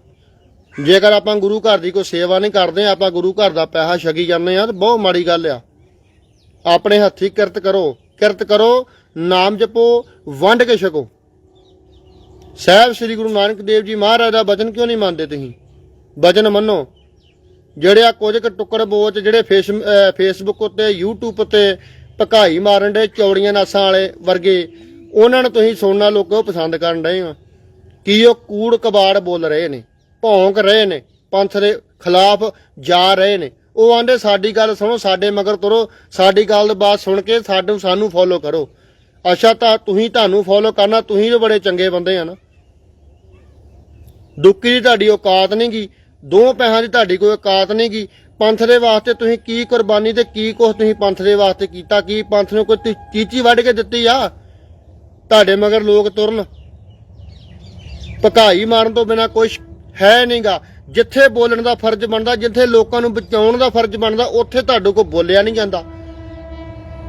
ਜੇਕਰ ਆਪਾਂ ਗੁਰੂ ਘਰ ਦੀ ਕੋਈ ਸੇਵਾ ਨਹੀਂ ਕਰਦੇ, ਆਪਾਂ ਗੁਰੂ ਘਰ ਦਾ ਪੈਸਾ ਛਕੀ ਜਾਂਦੇ ਆ ਤਾਂ ਬਹੁਤ ਮਾੜੀ ਗੱਲ ਆ। ਆਪਣੇ ਹੱਥੀ ਕਿਰਤ ਕਰੋ ਕਿਰਤ ਕਰੋ, ਨਾਮ ਜਪੋ, ਵੰਡ ਕੇ ਛਕੋ। ਸਾਹਿਬ ਸ੍ਰੀ ਗੁਰੂ ਨਾਨਕ ਦੇਵ ਜੀ ਮਹਾਰਾਜ ਦਾ ਬਚਨ ਕਿਉਂ ਨਹੀਂ ਮੰਨਦੇ ਤੁਸੀਂ? ਬਚਨ ਮੰਨੋ। ਜਿਹੜੇ ਆ ਕੁਝ ਕੁ ਟੁੱਕੜ ਬੋਚ, ਜਿਹੜੇ ਫੇਸ ਫੇਸਬੁੱਕ ਉੱਤੇ, YouTube ਉੱਤੇ ਭਕਾਈ ਮਾਰਨ ਦੇ ਚੌੜੀਆਂ ਨਾਸਾਂ ਵਾਲੇ ਵਰਗੇ, ਉਹਨਾਂ ਨੂੰ ਤੁਸੀਂ ਸੁਣਨਾ ਲੋਕੋ ਪਸੰਦ ਕਰਨ ਡਏ ਹੋ। ਕੀ ਉਹ ਕੂੜ ਕਬਾੜ ਬੋਲ ਰਹੇ ਨੇ, ਭੌਂਕ ਰਹੇ ਨੇ, ਪੰਥ ਦੇ ਖਿਲਾਫ ਜਾ ਰਹੇ ਨੇ? ਉਹ ਆਂਦੇ, ਸਾਡੀ ਗੱਲ ਸੁਣੋ, ਸਾਡੇ ਮਗਰ ਤੁਰੋ, ਸਾਡੀ ਗੱਲ ਦੀ ਬਾਤ ਸੁਣ ਕੇ ਸਾਨੂੰ ਸਾਨੂੰ ਫੋਲੋ ਕਰੋ। ਅੱਛਾ ਤਾਂ ਤੁਸੀਂ ਤੁਹਾਨੂੰ ਫੋਲੋ ਕਰਨਾ, ਤੁਸੀਂ ਬੜੇ ਚੰਗੇ ਬੰਦੇ ਆ ਨਾ। ਦੁੱਕੀ ਦੀ ਤੁਹਾਡੀ ਔਕਾਤ ਨਹੀਂ ਗੀ ਦੋ ਪੈਸਿਆਂ ਦੀ ਤੁਹਾਡੀ ਕੋਈ ਔਕਾਤ ਨਹੀਂ ਗੀ ਪੰਥ ਦੇ ਵਾਸਤੇ ਤੁਸੀਂ ਕੀ ਕੁਰਬਾਨੀ ਤੇ ਕੀ ਕੁਛ ਤੁਸੀਂ ਪੰਥ ਦੇ ਵਾਸਤੇ ਕੀਤਾ? ਕੀ ਪੰਥ ਨੂੰ ਕੋਈ ਚੀਚੀ ਵੱਢ ਕੇ ਦਿੱਤੀ ਆ? ਤੁਹਾਡੇ ਮਗਰ ਲੋਕ ਤੁਰਨ। ਪਕਾਈ ਮਾਰਨ ਤੋਂ ਬਿਨਾ ਕੁਝ ਹੈ ਨਹੀਂਗਾ ਜਿੱਥੇ ਬੋਲਣ ਦਾ ਫਰਜ਼ ਬਣਦਾ, ਜਿੱਥੇ ਲੋਕਾਂ ਨੂੰ ਬਚਾਉਣ ਦਾ ਫਰਜ਼ ਬਣਦਾ, ਉੱਥੇ ਤੁਹਾਡੇ ਕੋਲ ਬੋਲਿਆ ਨਹੀਂ ਜਾਂਦਾ।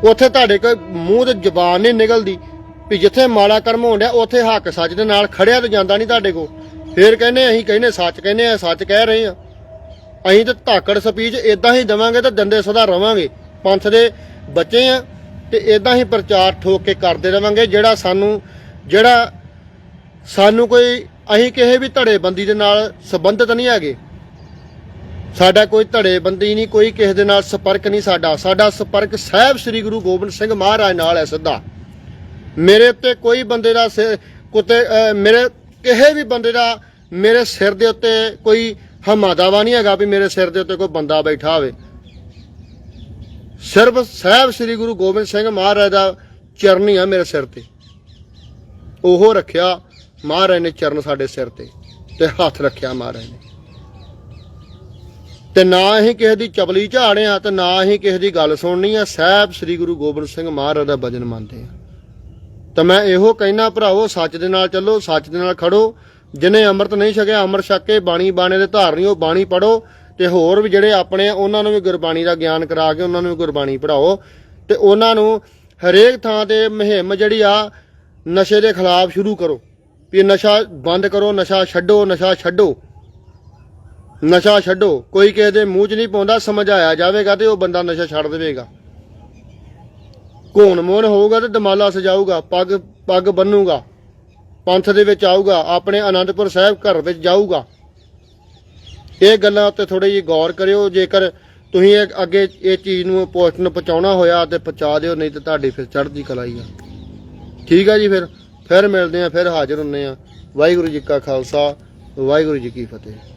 ਉੱਥੇ ਤੁਹਾਡੇ ਕੋਲ ਮੂੰਹ ਤੇ ਜ਼ਬਾਨ ਨਹੀਂ ਨਿਕਲਦੀ ਵੀ ਜਿੱਥੇ ਮਾੜਾ ਕਰਮ ਹੋਣ ਡਿਆ, ਉੱਥੇ ਹੱਕ ਸੱਚ ਦੇ ਨਾਲ ਖੜਿਆ ਤੇ ਜਾਂਦਾ ਨਹੀਂ ਤੁਹਾਡੇ ਕੋਲ। ਫੇਰ ਕਹਿੰਦੇ, ਅਸੀਂ ਕਹਿੰਦੇ, ਸੱਚ ਕਹਿੰਦੇ ਆ, ਸੱਚ ਕਹਿ ਰਹੇ ਆ। ਅਸੀਂ ਤਾਂ ਧਾਕੜ ਸਪੀਚ ਇਦਾਂ ਹੀ ਦਵਾਂਗੇ ਤਾਂ ਦੰਦੇ ਸਦਾ ਰਵਾਂਗੇ। ਪੰਥ ਦੇ ਬੱਚੇ ਆ ਤੇ ਇਦਾਂ ਹੀ ਪ੍ਰਚਾਰ ਠੋਕ ਕੇ ਕਰਦੇ ਰਵਾਂਗੇ ਜਿਹੜਾ ਸਾਨੂੰ ਜਿਹੜਾ ਸਾਨੂੰ ਕੋਈ, ਅਸੀਂ ਕਿਸੇ ਵੀ ਧੜੇਬੰਦੀ ਦੇ ਨਾਲ ਸੰਬੰਧਿਤ ਨਹੀਂ ਹੈਗੇ। ਸਾਡਾ ਕੋਈ ਧੜੇਬੰਦੀ ਨਹੀਂ, ਕੋਈ ਕਿਸੇ ਦੇ ਨਾਲ ਸੰਪਰਕ ਨਹੀਂ ਸਾਡਾ। ਸਾਡਾ ਸੰਪਰਕ ਸਾਹਿਬ ਸ੍ਰੀ ਗੁਰੂ ਗੋਬਿੰਦ ਸਿੰਘ ਮਹਾਰਾਜ ਨਾਲ ਹੈ ਸਿੱਧਾ। ਮੇਰੇ ਉੱਤੇ ਕੋਈ ਬੰਦੇ ਦਾ ਸਿਰ ਕੁੱਤੇ ਮੇਰੇ, ਕਿਸੇ ਵੀ ਬੰਦੇ ਦਾ ਮੇਰੇ ਸਿਰ ਦੇ ਉੱਤੇ ਕੋਈ ਹਮਾਦਾਵਾ ਨਹੀਂ ਹੈਗਾ ਵੀ ਮੇਰੇ ਸਿਰ ਦੇ ਉੱਤੇ ਕੋਈ ਬੰਦਾ ਬੈਠਾ ਹੋਵੇ। ਸਿਰਫ ਸਾਹਿਬ ਸ੍ਰੀ ਗੁਰੂ ਗੋਬਿੰਦ ਸਿੰਘ ਮਹਾਰਾਜ ਦਾ ਚਰਨ ਹੀ ਆ ਮੇਰੇ ਸਿਰ ਤੇ। ਉਹ ਰੱਖਿਆ ਮਹਾਰਾਜ ਨੇ ਚਰਨ ਸਾਡੇ ਸਿਰ ਤੇ ਤੇ ਹੱਥ ਰੱਖਿਆ ਮਹਾਰਾਜ ਨੇ। ਤੇ ਨਾ ਅਸੀਂ ਕਿਸੇ ਦੀ ਚਪਲੀ ਝਾੜੇ ਆ ਤੇ ਨਾ ਅਸੀਂ ਕਿਸੇ ਦੀ ਗੱਲ ਸੁਣਨੀ ਆ। ਸਾਹਿਬ ਸ੍ਰੀ ਗੁਰੂ ਗੋਬਿੰਦ ਸਿੰਘ ਮਹਾਰਾਜ ਦਾ ਭਜਨ ਮੰਨਦੇ ਆ। ਤਾਂ ਮੈਂ ਇਹੋ ਕਹਿਣਾ ਭਰਾਵੋ, ਸੱਚ ਦੇ ਨਾਲ ਚੱਲੋ, ਸੱਚ ਦੇ ਨਾਲ ਖੜੋ। ਜਿਨੇ ਅੰਮ੍ਰਿਤ ਨਹੀਂ ਛਕਿਆ, ਅੰਮ੍ਰਿਤ ਛਕ ਕੇ ਬਾਣੀ ਬਾਣੇ ਦੇ ਧਾਰਨੀ ਉਹ ਬਾਣੀ ਪੜੋ ਤੇ ਹੋਰ ਵੀ ਜਿਹੜੇ ਆਪਣੇ ਆ, ਉਹਨਾਂ ਨੂੰ ਵੀ ਗੁਰਬਾਣੀ ਦਾ ਗਿਆਨ ਕਰਾ ਕੇ ਉਹਨਾਂ ਨੂੰ ਵੀ ਗੁਰਬਾਣੀ ਪੜਾਓ ਤੇ ਉਹਨਾਂ ਨੂੰ ਹਰੇਕ ਥਾਂ ਤੇ ਮੁਹਿੰਮ ਜਿਹੜੀ ਆ, ਨਸ਼ੇ ਦੇ ਖਿਲਾਫ ਸ਼ੁਰੂ ਕਰੋ। ਵੀ ਨਸ਼ਾ ਬੰਦ ਕਰੋ, ਨਸ਼ਾ ਛੱਡੋ ਨਸ਼ਾ ਛੱਡੋ। ਨਸ਼ਾ ਛੱਡੋ। ਕੋਈ ਕਿਸੇ ਦੇ ਮੂੰਹ 'ਚ ਨਹੀਂ ਪਾਉਂਦਾ ਸਮਝਾਇਆ ਜਾਵੇਗਾ ਤੇ ਉਹ ਬੰਦਾ ਨਸ਼ਾ ਛੱਡ ਦੇਵੇਗਾ। ਘੋਣ ਮੋਨ ਹੋਊਗਾ ਤੇ ਦਮਾਲਾ ਸਜਾਊਗਾ, ਪੱਗ ਪੱਗ ਬੰਨੂਗਾ। ਪੰਥ ਦੇ ਵਿੱਚ ਆਊਗਾ, ਆਪਣੇ ਆਨੰਦਪੁਰ ਸਾਹਿਬ ਘਰ ਵਿੱਚ ਜਾਊਗਾ। ਇਹ ਗੱਲਾਂ ਉੱਤੇ ਥੋੜੀ ਜਿਹੀ ਗੌਰ ਕਰਿਓ, ਜੇਕਰ ਤੁਸੀਂ ਇਹ ਅੱਗੇ ਇਹ ਚੀਜ਼ ਨੂੰ ਪੋਸਟ ਨੂੰ ਪਹੁੰਚਾਉਣਾ ਹੋਇਆ ਤੇ ਪਹੁੰਚਾ ਦਿਓ, ਨਹੀਂ ਤੇ ਤੁਹਾਡੀ ਫਿਰ ਚੜ੍ਹਦੀ ਕਲਾ ਹੀ ਆ। ਠੀਕ ਆ ਜੀ ਫਿਰ ਫਿਰ ਮਿਲਦੇ ਆ, ਫਿਰ ਹਾਜ਼ਰ ਹੁੰਨੇ ਆ। ਵਾਹਿਗੁਰੂ ਜੀ ਕਾ ਖਾਲਸਾ, ਵਾਹਿਗੁਰੂ ਜੀ ਕੀ ਫਤਿਹ।